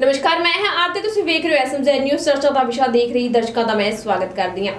ਨਮਸਕਾਰ, ਮੈਂ ਹਾਂ ਆਰਤੀ। ਤੁਸੀਂ ਵੇਖ ਰਹੇ ਹੋ ਐਸਐਮਜ਼ੈਡ ਨਿਊਜ਼। ਚਰਚਾ ਦਾ ਵਿਸ਼ਾ ਦੇਖ ਰਹੀ ਦਰਸ਼ਕਾਂ ਦਾ ਮੈਂ ਸਵਾਗਤ ਕਰਦੀ ਹਾਂ।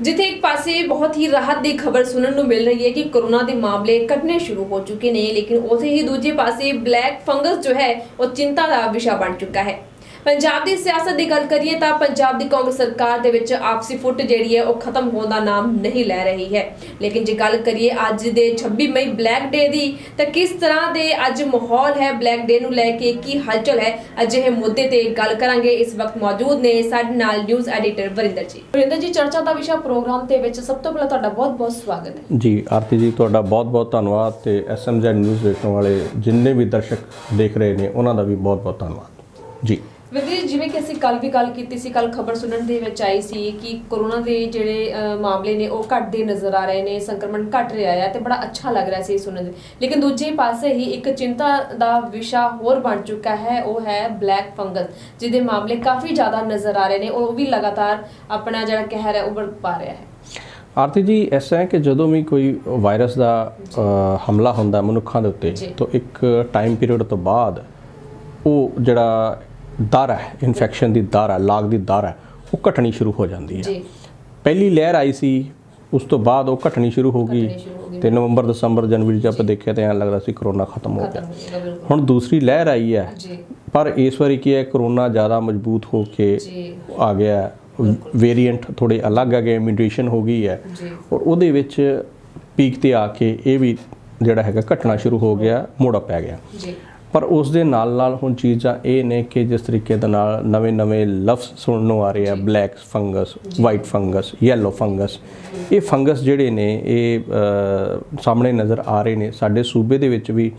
ਜਿੱਥੇ ਇੱਕ ਪਾਸੇ ਬਹੁਤ ਹੀ ਰਾਹਤ ਦੀ ਖਬਰ ਸੁਣਨ ਨੂੰ ਮਿਲ ਰਹੀ ਹੈ ਕਿ ਕਰੋਨਾ ਦੇ ਮਾਮਲੇ ਘਟਨੇ ਸ਼ੁਰੂ ਹੋ ਚੁੱਕੇ ਨੇ, ਲੇਕਿਨ ਉਸੇ ਹੀ ਦੂਜੇ ਪਾਸੇ ਬਲੈਕ ਫੰਗਸ ਜੋ ਹੈ, ਉਹ ਚਿੰਤਾ ਦਾ ਵਿਸ਼ਾ ਬਣ ਚੁੱਕਾ ਹੈ। ਪੰਜਾਬ ਦੀ ਸਿਆਸਤ ਦੀ ਗੱਲ ਕਰੀਏ ਤਾਂ ਪੰਜਾਬ ਦੀ ਕਾਂਗਰਸ ਸਰਕਾਰ ਦੇ ਵਿੱਚ ਆਪਸੀ ਫੁੱਟ ਜਿਹੜੀ ਹੈ ਉਹ ਖਤਮ ਹੋਣ ਦਾ ਨਾਮ ਨਹੀਂ ਲੈ ਰਹੀ ਹੈ। ਲੇਕਿਨ ਜੇ ਗੱਲ ਕਰੀਏ ਅੱਜ ਦੇ 26 ਮਈ ਬਲੈਕ ਡੇ ਦੀ ਤਾਂ ਕਿਸ ਤਰ੍ਹਾਂ ਦੇ ਅੱਜ ਮਾਹੌਲ ਹੈ ਬਲੈਕ ਡੇ ਨੂੰ ਲੈ ਕੇ ਕੀ ਹਲਚਲ ਹੈ? ਅਜਿਹੇ ਮੁੱਦੇ ਤੇ ਗੱਲ ਕਰਾਂਗੇ। ਇਸ ਵਕਤ ਮੌਜੂਦ ਨੇ ਸਾਡੇ ਨਾਲ ਨਿਊਜ਼ ਐਡੀਟਰ ਵਰਿੰਦਰ ਜੀ। ਵਰਿੰਦਰ ਜੀ ਚਰਚਾ ਦਾ ਵਿਸ਼ਾ ਪ੍ਰੋਗਰਾਮ ਦੇ ਵਿੱਚ ਸਭ ਤੋਂ ਪਹਿਲਾਂ ਤੁਹਾਡਾ ਬਹੁਤ-ਬਹੁਤ ਸਵਾਗਤ ਹੈ। ਜੀ ਆਰਤੀ ਜੀ ਤੁਹਾਡਾ ਬਹੁਤ-ਬਹੁਤ ਧੰਨਵਾਦ ਤੇ ਐਸਐਮਜ਼ੈਡ ਨਿਊਜ਼ ਦੇਖਣ ਵਾਲੇ ਜਿੰਨੇ ਵੀ ਦਰਸ਼ਕ ਦੇਖ ਰਹੇ ਨੇ ਉਹਨਾਂ ਦਾ ਵੀ ਬਹੁਤ-ਬਹੁਤ ਧੰਨਵਾਦ। ਜੀ। ਵਿਧੀ ਜਿਵੇਂ ਕਿ ਅਸੀਂ ਕੱਲ ਵੀ ਗੱਲ ਕੀਤੀ ਸੀ ਕੱਲ ਖਬਰ ਸੁਣਨ ਦੇ ਵਿੱਚ ਆਈ ਸੀ ਕਿ ਕੋਰੋਨਾ ਦੇ ਜਿਹੜੇ ਮਾਮਲੇ ਨੇ ਉਹ ਘਟਦੇ ਨਜ਼ਰ ਆ ਰਹੇ ਨੇ ਸੰਕਰਮਣ ਘਟ ਰਿਹਾ ਹੈ ਤੇ ਬੜਾ ਅੱਛਾ ਲੱਗ ਰਿਹਾ ਸੀ ਇਹ ਸੁਣਨ ਦੇ ਲੇਕਿਨ ਦੂਜੇ ਪਾਸੇ ਹੀ ਇੱਕ ਚਿੰਤਾ ਦਾ ਵਿਸ਼ਾ ਹੋਰ ਬਣ ਚੁੱਕਾ ਹੈ ਉਹ ਹੈ ਬਲੈਕ ਫੰਗਸ ਜਿਹਦੇ ਮਾਮਲੇ ਕਾਫੀ ਜ਼ਿਆਦਾ ਨਜ਼ਰ ਆ ਰਹੇ ਨੇ ਉਹ ਵੀ ਲਗਾਤਾਰ ਆਪਣਾ ਜਿਹੜਾ ਕਹਿਰ ਹੈ ਉਭਰ ਪਾ ਰਿਹਾ ਹੈ ਆਰਤੀ ਜੀ ਐਸਾ ਹੈ ਕਿ ਜਦੋਂ ਵੀ ਕੋਈ ਵਾਇਰਸ ਦਾ ਅ, ਹਮਲਾ ਹੁੰਦਾ ਮਨੁੱਖਾਂ ਦੇ ਉੱਤੇ ਜੀ। ਤਾਂ ਇੱਕ ਟਾਈਮ ਪੀਰੀਅਡ ਤੋਂ ਬਾਅਦ ਉਹ ਜਿਹੜਾ ਦਰ ਹੈ ਇਨਫੈਕਸ਼ਨ ਦੀ ਦਰ ਹੈ ਲਾਗ ਦੀ ਦਰ ਹੈ ਉਹ ਘਟਣੀ ਸ਼ੁਰੂ ਹੋ ਜਾਂਦੀ ਹੈ। ਜੀ। ਪਹਿਲੀ ਲਹਿਰ ਆਈ ਸੀ ਉਸ ਤੋਂ ਬਾਅਦ ਉਹ ਘਟਣੀ ਸ਼ੁਰੂ ਹੋ ਗਈ। ਤੇ ਨਵੰਬਰ ਦਸੰਬਰ ਜਨਵਰੀ ਚ ਆਪਾਂ ਦੇਖਿਆ ਤਾਂ ਐਂ ਲੱਗਦਾ ਸੀ ਕਰੋਨਾ ਖਤਮ ਹੋ ਗਿਆ। ਹੁਣ ਦੂਸਰੀ ਲਹਿਰ ਆਈ ਹੈ ਪਰ ਇਸ ਵਾਰੀ ਕੀ ਹੈ ਕਰੋਨਾ ਜ਼ਿਆਦਾ ਮਜ਼ਬੂਤ ਹੋ ਕੇ ਆ ਗਿਆ ਵੇਰੀਐਂਟ ਥੋੜੇ ਅਲੱਗ ਆ ਗਏ ਮਿਊਟੇਸ਼ਨ ਹੋ ਗਈ ਹੈ। ਔਰ ਉਹਦੇ ਵਿੱਚ ਪੀਕ ਤੇ ਆ ਕੇ ਇਹ ਵੀ ਜਿਹੜਾ ਹੈਗਾ ਘਟਣਾ ਸ਼ੁਰੂ ਹੋ ਗਿਆ ਮੋੜਾ ਪੈ ਗਿਆ। ਜੀ। ਪਰ ਉਸ ਦੇ ਨਾਲ ਨਾਲ ਹੁਣ ਚੀਜ਼ਾਂ ਇਹ ਨੇ ਕਿ ਜਿਸ ਤਰੀਕੇ ਦੇ ਨਾਲ ਨਵੇਂ-ਨਵੇਂ ਲਫ਼ਜ਼ ਸੁਣਨ ਨੂੰ ਆ ਰਹੇ ਆ black fungus white fungus yellow fungus ਇਹ ਫੰਗਸ ਜਿਹੜੇ ਨੇ ਇਹ ਸਾਹਮਣੇ ਨਜ਼ਰ ਆ ਰਹੇ ਨੇ। ਸਾਡੇ ਸੂਬੇ ਦੇ ਵਿੱਚ ਵੀ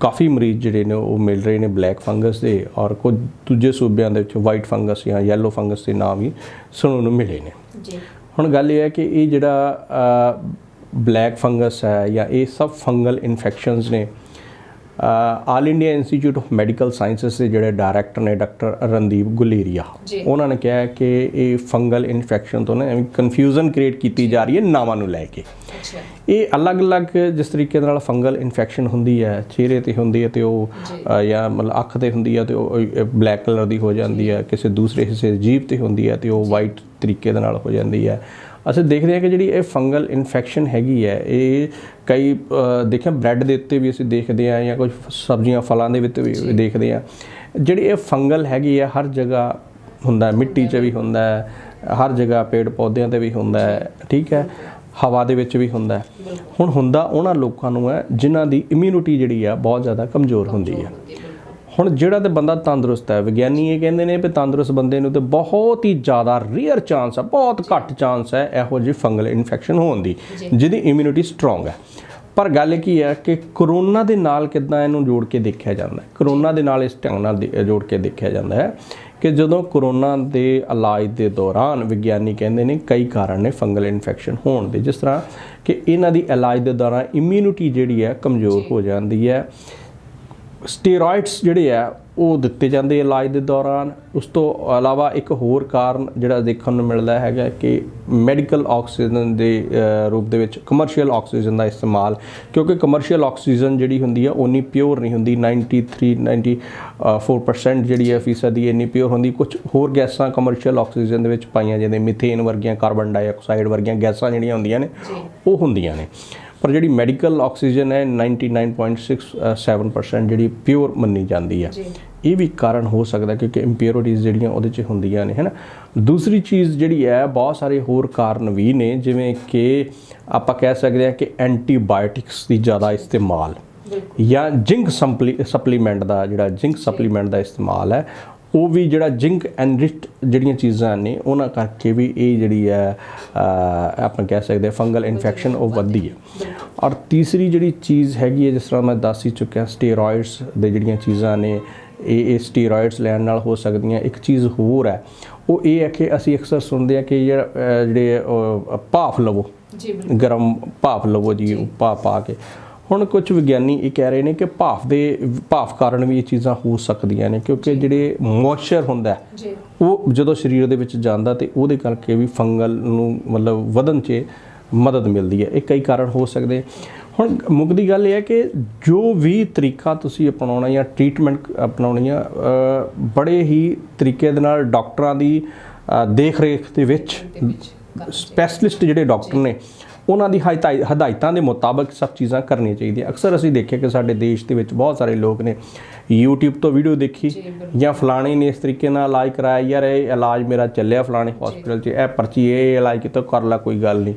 ਕਾਫੀ ਮਰੀਜ਼ ਜਿਹੜੇ ਨੇ ਉਹ ਮਿਲ ਰਹੇ ਨੇ ਬਲੈਕ ਫੰਗਸ ਦੇ ਔਰ ਕੁਝ ਦੂਜੇ ਸੂਬਿਆਂ ਦੇ ਵਿੱਚ ਵਾਈਟ ਫੰਗਸ ਜਾਂ ਯੈਲੋ ਫੰਗਸ ਦੇ ਨਾਮ ਵੀ ਸੁਣਨ ਨੂੰ ਮਿਲੇ ਨੇ। ਜੀ। ਹੁਣ ਗੱਲ ਇਹ ਹੈ ਕਿ ਇਹ ਜਿਹੜਾ ਬਲੈਕ ਫੰਗਸ ਹੈ ਜਾਂ ਇਹ ਸਭ ਫੰਗਲ ਇਨਫੈਕਸ਼ਨਸ ਨੇ All India Institute of Medical Sciences ਦੇ ਜਿਹੜੇ ਡਾਇਰੈਕਟਰ ਨੇ ਡਾਕਟਰ ਰਣਦੀਪ ਗੁਲੇਰੀਆ। ਉਹਨਾਂ ਨੇ ਕਿਹਾ ਕਿ ਇਹ ਫੰਗਲ ਇਨਫੈਕਸ਼ਨ ਤੋਂ ਨਾ ਐਵੇਂ ਕਨਫਿਊਜ਼ਨ ਕ੍ਰੀਏਟ ਕੀਤੀ ਜਾ ਰਹੀ ਹੈ ਨਾਵਾਂ ਨੂੰ ਲੈ ਕੇ। ਇਹ ਅਲੱਗ-ਅਲੱਗ ਜਿਸ ਤਰੀਕੇ ਦੇ ਨਾਲ ਫੰਗਲ ਇਨਫੈਕਸ਼ਨ ਹੁੰਦੀ ਹੈ ਚਿਹਰੇ ਤੇ ਹੁੰਦੀ ਹੈ ਤੇ ਉਹ ਜਾਂ। ਮਤਲਬ ਅੱਖ ਤੇ ਹੁੰਦੀ ਹੈ ਤੇ ਉਹ ਬਲੈਕ ਕਲਰ ਦੀ ਹੋ ਜਾਂਦੀ ਹੈ ਕਿਸੇ ਦੂਸਰੇ ਹਿੱਸੇ ਜੀਭ ਤੇ ਹੁੰਦੀ ਹੈ ਤੇ ਉਹ ਵਾਈਟ ਤਰੀਕੇ ਦੇ ਨਾਲ ਹੋ ਜਾਂਦੀ ਹੈ। ਅਸੀਂ ਦੇਖਦੇ ਹਾਂ ਕਿ ਜਿਹੜੀ ਇਹ ਫੰਗਲ ਇਨਫੈਕਸ਼ਨ ਹੈਗੀ ਹੈ ਇਹ ਕਈ ਦੇਖਿਆ ਬ੍ਰੈਡ ਦੇ ਉੱਤੇ ਵੀ ਅਸੀਂ ਦੇਖਦੇ ਹਾਂ ਜਾਂ ਕੁਝ ਸਬਜ਼ੀਆਂ ਫਲਾਂ ਦੇ ਵਿੱਚ ਵੀ ਦੇਖਦੇ ਹਾਂ। ਜਿਹੜੀ ਇਹ ਫੰਗਲ ਹੈਗੀ ਹੈ ਹਰ ਜਗ੍ਹਾ ਹੁੰਦਾ ਮਿੱਟੀ 'ਚ ਵੀ ਹੁੰਦਾ ਹੈ ਹਰ ਜਗ੍ਹਾ ਪੇੜ ਪੌਦਿਆਂ ਤੇ ਵੀ ਹੁੰਦਾ ਹੈ ਠੀਕ ਹੈ ਹਵਾ ਦੇ ਵਿੱਚ ਵੀ ਹੁੰਦਾ ਹੁਣ ਹੁੰਦਾ ਉਹਨਾਂ ਲੋਕਾਂ ਨੂੰ ਹੈ ਜਿਨ੍ਹਾਂ ਦੀ ਇਮਿਊਨਿਟੀ ਜਿਹੜੀ ਆ ਬਹੁਤ ਜ਼ਿਆਦਾ ਕਮਜ਼ੋਰ ਹੁੰਦੀ ਹੈ। ਹੁਣ ਜਿਹੜਾ ਤੇ ਬੰਦਾ ਤੰਦਰੁਸਤ ਹੈ ਵਿਗਿਆਨੀ ਇਹ ਕਹਿੰਦੇ ਨੇ ਵੀ ਤੰਦਰੁਸਤ ਬੰਦੇ ਨੂੰ ਤੇ ਬਹੁਤ ਹੀ ਜ਼ਿਆਦਾ ਰੇਅਰ ਚਾਂਸ ਹੈ ਬਹੁਤ ਘੱਟ ਚਾਂਸ ਹੈ ਇਹੋ ਜਿਹੀ ਫੰਗਲ ਇਨਫੈਕਸ਼ਨ ਹੋਣ ਦੀ ਜਿਹਦੀ ਇਮਿਊਨਿਟੀ ਸਟਰੋਂਗ ਹੈ। ਪਰ ਗੱਲ ਕੀ ਹੈ ਕਿ ਕਰੋਨਾ ਦੇ ਨਾਲ ਕਿਦਾਂ ਇਹਨੂੰ ਜੋੜ ਕੇ ਦੇਖਿਆ ਜਾਂਦਾ ਹੈ? ਕਰੋਨਾ ਦੇ ਨਾਲ ਇਸ ਢੰਗ ਨਾਲ ਜੋੜ ਕੇ ਦੇਖਿਆ ਜਾਂਦਾ ਹੈ ਕਿ ਜਦੋਂ ਕਰੋਨਾ ਦੇ ਇਲਾਜ ਦੇ ਦੌਰਾਨ ਵਿਗਿਆਨੀ ਕਹਿੰਦੇ ਨੇ ਕਈ ਕਾਰਨ ਨੇ ਫੰਗਲ ਇਨਫੈਕਸ਼ਨ ਹੋਣ ਦੇ ਜਿਸ ਤਰ੍ਹਾਂ ਕਿ ਇਹਨਾਂ ਦੀ ਇਲਾਜ ਦੇ ਦੌਰਾਨ ਇਮਿਊਨਿਟੀ ਜਿਹੜੀ ਹੈ ਕਮਜ਼ੋਰ ਹੋ ਜਾਂਦੀ ਹੈ। ਸਟੀਰੋਇਡਸ ਜਿਹੜੇ ਆ ਉਹ ਦਿੱਤੇ ਜਾਂਦੇ ਇਲਾਜ ਦੇ ਦੌਰਾਨ। ਉਸ ਤੋਂ ਇਲਾਵਾ ਇੱਕ ਹੋਰ ਕਾਰਨ ਜਿਹੜਾ ਦੇਖਣ ਨੂੰ ਮਿਲਦਾ ਹੈਗਾ ਕਿ ਮੈਡੀਕਲ ਆਕਸੀਜਨ ਦੇ ਰੂਪ ਦੇ ਵਿੱਚ ਕਮਰਸ਼ੀਅਲ ਆਕਸੀਜਨ ਦਾ ਇਸਤੇਮਾਲ ਕਿਉਂਕਿ ਕਮਰਸ਼ੀਅਲ ਆਕਸੀਜਨ ਜਿਹੜੀ ਹੁੰਦੀ ਆ ਉਨੀ ਪਿਓਰ ਨਹੀਂ ਹੁੰਦੀ। 93 94% ਜਿਹੜੀ ਹੈ ਫੀਸਦੀ ਇੰਨੀ ਪਿਓਰ ਹੁੰਦੀ। ਕੁਝ ਹੋਰ ਗੈਸਾਂ ਕਮਰਸ਼ੀਅਲ ਆਕਸੀਜਨ ਦੇ ਵਿੱਚ ਪਾਈਆਂ ਜਾਂਦੀਆਂ ਮਿਥੇਨ ਵਰਗੀਆਂ ਕਾਰਬਨ ਡਾਈਆਕਸਾਈਡ ਵਰਗੀਆਂ ਗੈਸਾਂ ਜਿਹੜੀਆਂ ਹੁੰਦੀਆਂ ਨੇ ਉਹ ਹੁੰਦੀਆਂ ਨੇ। ਪਰ ਜਿਹੜੀ ਮੈਡੀਕਲ ਆਕਸੀਜਨ ਹੈ 99.67% ਜਿਹੜੀ ਪਿਓਰ ਮੰਨੀ ਜਾਂਦੀ ਹੈ। ਇਹ ਵੀ ਕਾਰਨ ਹੋ ਸਕਦਾ ਕਿਉਂਕਿ ਇੰਪਿਓਰਿਟੀਜ਼ ਜਿਹੜੀਆਂ ਉਹਦੇ 'ਚ ਹੁੰਦੀਆਂ ਨੇ ਹੈਨਾ? ਦੂਸਰੀ ਚੀਜ਼ ਜਿਹੜੀ ਹੈ ਬਹੁਤ ਸਾਰੇ ਹੋਰ ਕਾਰਨ ਵੀ ਨੇ ਜਿਵੇਂ ਕਿ ਆਪਾਂ ਕਹਿ ਸਕਦੇ ਹਾਂ ਕਿ ਐਂਟੀਬਾਇਓਟਿਕਸ ਦੀ ਜ਼ਿਆਦਾ ਇਸਤੇਮਾਲ ਜਾਂ ਜਿੰਕ ਸਪਲੀਮੈਂਟ ਦਾ ਜਿਹੜਾ ਜਿੰਕ ਸਪਲੀਮੈਂਟ ਦਾ ਇਸਤੇਮਾਲ ਹੈ ਉਹ ਵੀ ਜਿਹੜਾ ਜਿੰਕ ਐਨਰਿਚਡ ਜਿਹੜੀਆਂ ਚੀਜ਼ਾਂ ਨੇ ਉਹਨਾਂ ਕਰਕੇ ਵੀ ਇਹ ਜਿਹੜੀ ਹੈ ਆਪਾਂ ਕਹਿ ਸਕਦੇ ਫੰਗਲ ਇਨਫੈਕਸ਼ਨ ਉਹ ਵੱਧਦੀ ਹੈ। ਔਰ ਤੀਸਰੀ ਜਿਹੜੀ ਚੀਜ਼ ਹੈਗੀ ਹੈ ਜਿਸ ਤਰ੍ਹਾਂ ਮੈਂ ਦੱਸ ਹੀ ਚੁੱਕਿਆ ਸਟੀਰੋਇਡਸ ਦੇ ਜਿਹੜੀਆਂ ਚੀਜ਼ਾਂ ਨੇ ਇਹ ਇਹ ਸਟੀਰੋਇਡਸ ਲੈਣ ਨਾਲ ਹੋ ਸਕਦੀਆਂ। ਇੱਕ ਚੀਜ਼ ਹੋਰ ਹੈ ਉਹ ਇਹ ਹੈ ਕਿ ਅਸੀਂ ਅਕਸਰ ਸੁਣਦੇ ਹਾਂ ਕਿ ਜਿਹੜਾ, ਭਾਫ ਲਵੋ। ਜੀ ਗਰਮ ਭਾਫ ਲਵੋ ਜੀ। ਭਾਫ ਪਾ ਕੇ। ਹੁਣ ਕੁਝ ਵਿਗਿਆਨੀ ਇਹ ਕਹਿ ਰਹੇ ਨੇ ਕਿ ਭਾਫ ਦੇ ਭਾਫ ਕਾਰਨ ਵੀ ਇਹ ਚੀਜ਼ਾਂ ਹੋ ਸਕਦੀਆਂ ਨੇ ਕਿਉਂਕਿ ਜਿਹੜੇ ਮੋਇਸਚਰ ਹੁੰਦਾ ਉਹ ਜਦੋਂ ਸਰੀਰ ਦੇ ਵਿੱਚ ਜਾਂਦਾ ਤੇ ਉਹਦੇ ਕਰਕੇ ਵੀ ਫੰਗਲ ਨੂੰ ਮਤਲਬ ਵਧਣ 'ਚ ਮਦਦ ਮਿਲਦੀ ਹੈ। ਇਹ ਕਈ ਕਾਰਨ ਹੋ ਸਕਦੇ ਹੁਣ ਮੁੱਕਦੀ ਗੱਲ ਇਹ ਹੈ ਕਿ ਜੋ ਵੀ ਤਰੀਕਾ ਤੁਸੀਂ ਅਪਣਾਉਣਾ ਜਾਂ ਟ੍ਰੀਟਮੈਂਟ ਅਪਣਾਉਣੀ ਆ ਬੜੇ ਹੀ ਤਰੀਕੇ ਦੇ ਨਾਲ ਡਾਕਟਰਾਂ ਦੀ ਦੇਖ ਰੇਖ ਦੇ ਵਿੱਚ ਸਪੈਸ਼ਲਿਸਟ ਜਿਹੜੇ ਡਾਕਟਰ ਨੇ ਉਹਨਾਂ ਦੀ ਹਦਾਇ- ਹਦਾਇਤਾਂ ਦੇ ਮੁਤਾਬਕ ਸਭ ਚੀਜ਼ਾਂ ਕਰਨੀਆਂ ਚਾਹੀਦੀਆਂ। ਅਕਸਰ ਅਸੀਂ ਦੇਖਿਆ ਕਿ ਸਾਡੇ ਦੇਸ਼ ਦੇ ਵਿੱਚ ਬਹੁਤ ਸਾਰੇ ਲੋਕ ਨੇ YouTube ਤੋਂ ਵੀਡੀਓ ਦੇਖੀ ਜਾਂ ਫਲਾਣੇ ਨੇ ਇਸ ਤਰੀਕੇ ਨਾਲ ਇਲਾਜ ਕਰਾਇਆ ਯਾਰ ਇਹ ਇਲਾਜ ਮੇਰਾ ਚੱਲਿਆ ਫਲਾਣੇ ਹਸਪੀਟਲ 'ਚ ਇਹ ਪਰਚੀ ਇਹ ਇਲਾਜ ਕਿਤੋਂ ਕਰ ਲਾ ਕੋਈ ਗੱਲ ਨਹੀਂ।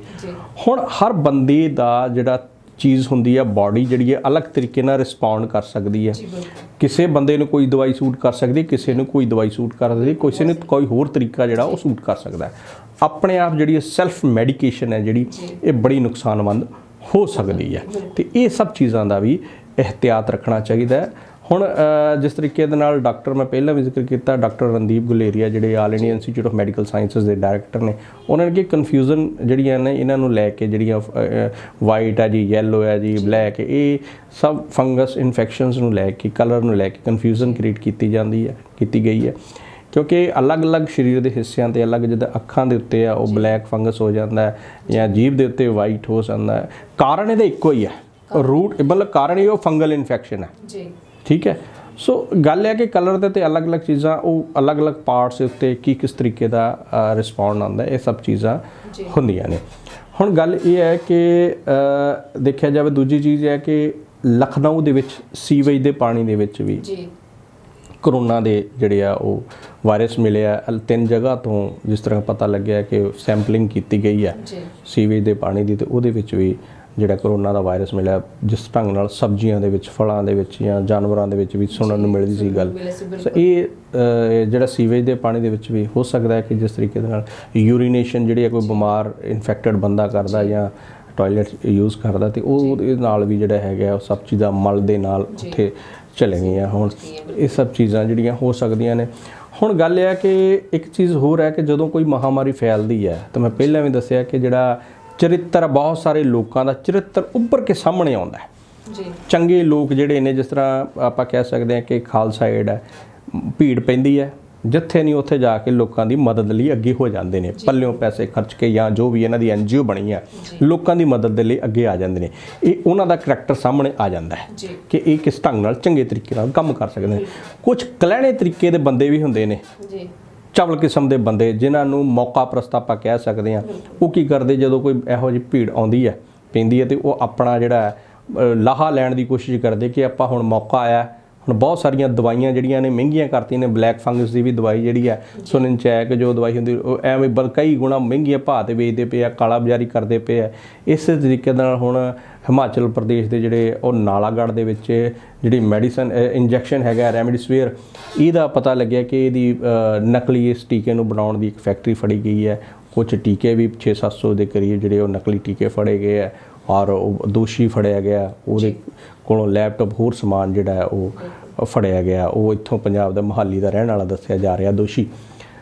ਹੁਣ ਹਰ ਬੰਦੇ ਦਾ ਜਿਹੜਾ ਚੀਜ਼ ਹੁੰਦੀ ਆ ਬਾਡੀ ਜਿਹੜੀ ਹੈ ਅਲੱਗ ਤਰੀਕੇ ਨਾਲ ਰਿਸਪੌਂਡ ਕਰ ਸਕਦੀ ਹੈ ਕਿਸੇ ਬੰਦੇ ਨੂੰ ਕੋਈ ਦਵਾਈ ਸੂਟ ਕਰ ਸਕਦੀ ਹੈ ਕਿਸੇ ਨੂੰ ਕੋਈ ਦਵਾਈ ਸੂਟ ਕਰ ਸਕਦੀ ਹੈ ਕਿਸੇ ਨੂੰ ਕੋਈ ਹੋਰ ਤਰੀਕਾ ਜਿਹੜਾ ਉਹ ਸੂਟ ਕਰ ਸਕਦਾ। ਹੈ ਆਪਣੇ ਆਪ ਜਿਹੜੀ ਸੈਲਫ ਮੈਡੀਕੇਸ਼ਨ ਹੈ ਜਿਹੜੀ, ਇਹ ਬੜੀ ਨੁਕਸਾਨਵੰਦ ਹੋ ਸਕਦੀ ਹੈ। ਤੇ ਇਹ ਸਭ ਚੀਜ਼ਾਂ ਦਾ ਵੀ ਇhtiyat ਰੱਖਣਾ ਚਾਹੀਦਾ ਹੈ। ਹੁਣ ਜਿਸ ਤਰੀਕੇ ਦੇ ਨਾਲ ਡਾਕਟਰ ਮੈਂ ਪਹਿਲਾਂ ਵੀ ਜ਼ਿਕਰ ਕੀਤਾ ਡਾਕਟਰ ਰਣਦੀਪ ਗੁਲੇਰੀਆ ਜਿਹੜੇ All India Institute of Medical Sciences ਦੇ ਡਾਇਰੈਕਟਰ ਨੇ, ਉਹਨਾਂ ਨੇ ਕਿ ਕਨਫਿਊਜ਼ਨ ਜਿਹੜੀਆਂ ਨੇ ਇਹਨਾਂ ਨੂੰ ਲੈ ਕੇ ਜਿਹੜੀਆਂ ਵਾਈਟ ਹੈ ਜੀ ਯੈਲੋ ਹੈ ਜੀ ਬਲੈਕ ਇਹ ਸਭ ਫੰਗਸ ਇਨਫੈਕਸ਼ਨਸ ਨੂੰ ਲੈ ਕੇ ਕਲਰ ਨੂੰ ਲੈ ਕੇ ਕਨਫਿਊਜ਼ਨ ਕ੍ਰੀਏਟ ਕੀਤੀ ਜਾਂਦੀ ਹੈ, ਕੀਤੀ ਗਈ ਹੈ। ਕਿਉਂਕਿ ਅਲੱਗ-ਅਲੱਗ ਸਰੀਰ ਦੇ ਹਿੱਸਿਆਂ ਤੇ ਅਲੱਗ ਜਿੱਦਾਂ ਅੱਖਾਂ ਦੇ ਉੱਤੇ ਆ ਉਹ ਬਲੈਕ ਫੰਗਸ ਹੋ ਜਾਂਦਾ ਹੈ ਜਾਂ ਜੀਭ ਦੇ ਉੱਤੇ ਵਾਈਟ ਹੋ ਜਾਂਦਾ ਹੈ। ਕਾਰਨ ਇਹਦਾ ਇੱਕੋ ਹੀ ਹੈ। ਰੂਟ ਮਤਲਬ ਕਾਰਨ ਇਹ ਉਹ ਫੰਗਲ ਇਨਫੈਕਸ਼ਨ ਹੈ। ਜੀ। ਠੀਕ ਹੈ? ਸੋ ਗੱਲ ਇਹ ਹੈ ਕਿ ਕਲਰ ਦੇ ਤੇ ਅਲੱਗ-ਅਲੱਗ ਚੀਜ਼ਾਂ ਉਹ ਅਲੱਗ-ਅਲੱਗ ਪਾਰਟਸ ਦੇ ਉੱਤੇ ਕੀ ਕਿਸ ਤਰੀਕੇ ਦਾ ਰਿਸਪੌਂਡ ਆਉਂਦਾ ਇਹ ਸਭ ਚੀਜ਼ਾਂ। ਹੁੰਦੀਆਂ ਨੇ। ਹੁਣ ਗੱਲ ਇਹ ਹੈ ਕਿ ਦੇਖਿਆ ਜਾਵੇ ਦੂਜੀ ਚੀਜ਼ ਹੈ ਕਿ ਲਖਨਊ ਦੇ ਵਿੱਚ ਸੀਵੇਜ ਦੇ ਪਾਣੀ ਦੇ ਵਿੱਚ ਵੀ ਜੀ। ਕਰੋਨਾ ਦੇ ਜਿਹੜੇ ਆ ਉਹ ਵਾਇਰਸ ਮਿਲਿਆ ਤਿੰਨ ਜਗ੍ਹਾ ਤੋਂ ਜਿਸ ਤਰ੍ਹਾਂ ਪਤਾ ਲੱਗਿਆ ਕਿ ਸੈਂਪਲਿੰਗ ਕੀਤੀ ਗਈ ਹੈ ਸੀਵੇਜ ਦੇ ਪਾਣੀ ਦੀ ਤੇ ਉਹਦੇ ਵਿੱਚ ਵੀ ਜਿਹੜਾ ਕਰੋਨਾ ਦਾ ਵਾਇਰਸ ਮਿਲਿਆ ਜਿਸ ਢੰਗ ਨਾਲ ਸਬਜ਼ੀਆਂ ਦੇ ਵਿੱਚ ਫਲਾਂ ਦੇ ਵਿੱਚ ਜਾਂ ਜਾਨਵਰਾਂ ਦੇ ਵਿੱਚ ਵੀ ਸੁਣਨ ਨੂੰ ਮਿਲਦੀ ਸੀ ਗੱਲ। ਸੀ ਇਹ ਜਿਹੜਾ ਸੀਵੇਜ ਦੇ ਪਾਣੀ ਦੇ ਵਿੱਚ ਵੀ ਹੋ ਸਕਦਾ ਹੈ ਕਿ ਜਿਸ ਤਰੀਕੇ ਦੇ ਨਾਲ ਯੂਰੀਨੇਸ਼ਨ ਜਿਹੜੀ ਹੈ ਕੋਈ ਬਿਮਾਰ ਇਨਫੈਕਟਡ ਬੰਦਾ ਕਰਦਾ ਜਾਂ। ਟਾਇਲਟ ਯੂਜ਼ ਕਰਦਾ ਤੇ ਉਹ ਉਹਦੇ ਨਾਲ ਵੀ ਜਿਹੜਾ ਹੈਗਾ ਉਹ ਸਭ ਚੀਜ਼ਾਂ ਮਲ ਦੇ ਨਾਲ ਉੱਥੇ ਚਲੇ ਗਈਆਂ ਹੁਣ। ਇਹ ਸਭ ਚੀਜ਼ਾਂ ਜਿਹੜੀਆਂ ਹੋ ਸਕਦੀਆਂ ਨੇ। ਹੁਣ ਗੱਲ ਇਹ ਹੈ ਕਿ ਇੱਕ ਚੀਜ਼ ਹੋਰ ਹੈ ਕਿ ਜਦੋਂ ਕੋਈ ਮਹਾਮਾਰੀ ਫੈਲਦੀ ਹੈ ਤਾਂ ਮੈਂ ਪਹਿਲਾਂ ਵੀ ਦੱਸਿਆ ਕਿ ਜਿਹੜਾ ਚਰਿੱਤਰ ਬਹੁਤ ਸਾਰੇ ਲੋਕਾਂ ਦਾ ਚਰਿੱਤਰ ਉੱਭਰ ਕੇ ਸਾਹਮਣੇ ਆਉਂਦਾ ਹੈ। ਜੀ। ਚੰਗੇ ਲੋਕ ਜਿਹੜੇ ਨੇ ਜਿਸ ਤਰ੍ਹਾਂ ਆਪਾਂ ਕਹਿ ਸਕਦੇ ਹਾਂ ਕਿ ਖਾਲਸਾ ਏਡ ਹੈ ਭੀੜ ਪੈਂਦੀ ਹੈ। ਜਿੱਥੇ ਨਹੀਂ ਉੱਥੇ ਜਾ ਕੇ ਲੋਕਾਂ ਦੀ ਮਦਦ ਲਈ ਅੱਗੇ ਹੋ ਜਾਂਦੇ ਨੇ। ਪੱਲਿਓਂ ਪੈਸੇ ਖਰਚ ਕੇ ਜਾਂ ਜੋ ਵੀ ਇਹਨਾਂ ਦੀ ਐਨਜੀਓ ਬਣੀ ਹੈ ਲੋਕਾਂ ਦੀ ਮਦਦ ਦੇ ਲਈ ਅੱਗੇ ਆ ਜਾਂਦੇ ਨੇ। ਇਹ ਉਹਨਾਂ ਦਾ ਕਰੈਕਟਰ ਸਾਹਮਣੇ ਆ ਜਾਂਦਾ ਹੈ ਕਿ ਇਹ ਕਿਸ ਢੰਗ ਨਾਲ ਚੰਗੇ ਤਰੀਕੇ ਨਾਲ ਕੰਮ ਕਰ ਸਕਦੇ ਨੇ। ਕੁਝ ਕਲਹਿਣੇ ਤਰੀਕੇ ਦੇ ਬੰਦੇ ਵੀ ਹੁੰਦੇ ਨੇ। ਜੀ। ਚਵਲ ਕਿਸਮ ਦੇ ਬੰਦੇ ਜਿਨ੍ਹਾਂ ਨੂੰ ਮੌਕਾ ਪ੍ਰਸਤ ਆਪਾਂ ਕਹਿ ਸਕਦੇ ਹਾਂ ਉਹ ਕੀ ਕਰਦੇ ਜਦੋਂ ਕੋਈ ਇਹੋ ਜਿਹੀ ਭੀੜ ਆਉਂਦੀ ਹੈ ਪੈਂਦੀ ਹੈ ਤੇ ਉਹ ਆਪਣਾ ਜਿਹੜਾ ਲਾਹਾ ਲੈਣ ਦੀ ਕੋਸ਼ਿਸ਼ ਕਰਦੇ ਕਿ ਆਪਾਂ ਹੁਣ ਮੌਕਾ ਆਇਆ। ਹੁਣ ਬਹੁਤ ਸਾਰੀਆਂ ਦਵਾਈਆਂ ਜਿਹੜੀਆਂ ਨੇ ਮਹਿੰਗੀਆਂ ਕਰਤੀਆਂ ਨੇ ਬਲੈਕ ਫੰਗਸ ਦੀ ਵੀ ਦਵਾਈ ਜਿਹੜੀ ਹੈ ਸੁਣਨ ਚ ਆਇਆ ਕਿ ਜੋ ਦਵਾਈ ਹੁੰਦੀ ਉਹ ਐਵੇਂ ਕਈ ਗੁਣਾ ਮਹਿੰਗੀਆਂ ਭਾਅ ਤੇ ਵੇਚਦੇ ਪਏ ਆ ਕਾਲਾ ਬਾਜ਼ਾਰੀ ਕਰਦੇ ਪਏ ਆ। ਇਸੇ ਤਰੀਕੇ ਨਾਲ ਹੁਣ ਹਿਮਾਚਲ ਪ੍ਰਦੇਸ਼ ਦੇ ਜਿਹੜੇ ਉਹ ਨਾਲਾਗੜ੍ਹ ਦੇ ਵਿੱਚ ਜਿਹੜੀ ਮੈਡੀਸਨ ਇੰਜੈਕਸ਼ਨ ਹੈਗਾ ਰੈਮਡੀਸਵੀਰ ਇਹਦਾ ਪਤਾ ਲੱਗਿਆ ਕਿ ਇਹਦੀ ਨਕਲੀ ਇਸ ਟੀਕੇ ਨੂੰ ਬਣਾਉਣ ਦੀ ਇੱਕ ਫੈਕਟਰੀ ਫੜੀ ਗਈ ਹੈ। ਕੁਝ ਟੀਕੇ ਵੀ 6-700 ਦੇ ਕਰੀਬ ਜਿਹੜੇ ਉਹ ਨਕਲੀ ਟੀਕੇ ਫੜੇ ਗਏ ਆ। ਔਰ ਉਹ ਦੋਸ਼ੀ ਫੜਿਆ ਗਿਆ। ਉਹਦੇ ਕੋਲੋਂ ਲੈਪਟਾਪ ਹੋਰ ਸਮਾਨ ਜਿਹੜਾ ਹੈ ਉਹ ਫੜਿਆ ਗਿਆ। ਉਹ ਇੱਥੋਂ ਪੰਜਾਬ ਦਾ ਮਹਾਲੀ ਦਾ ਰਹਿਣ ਵਾਲਾ ਦੱਸਿਆ ਜਾ ਰਿਹਾ ਦੋਸ਼ੀ।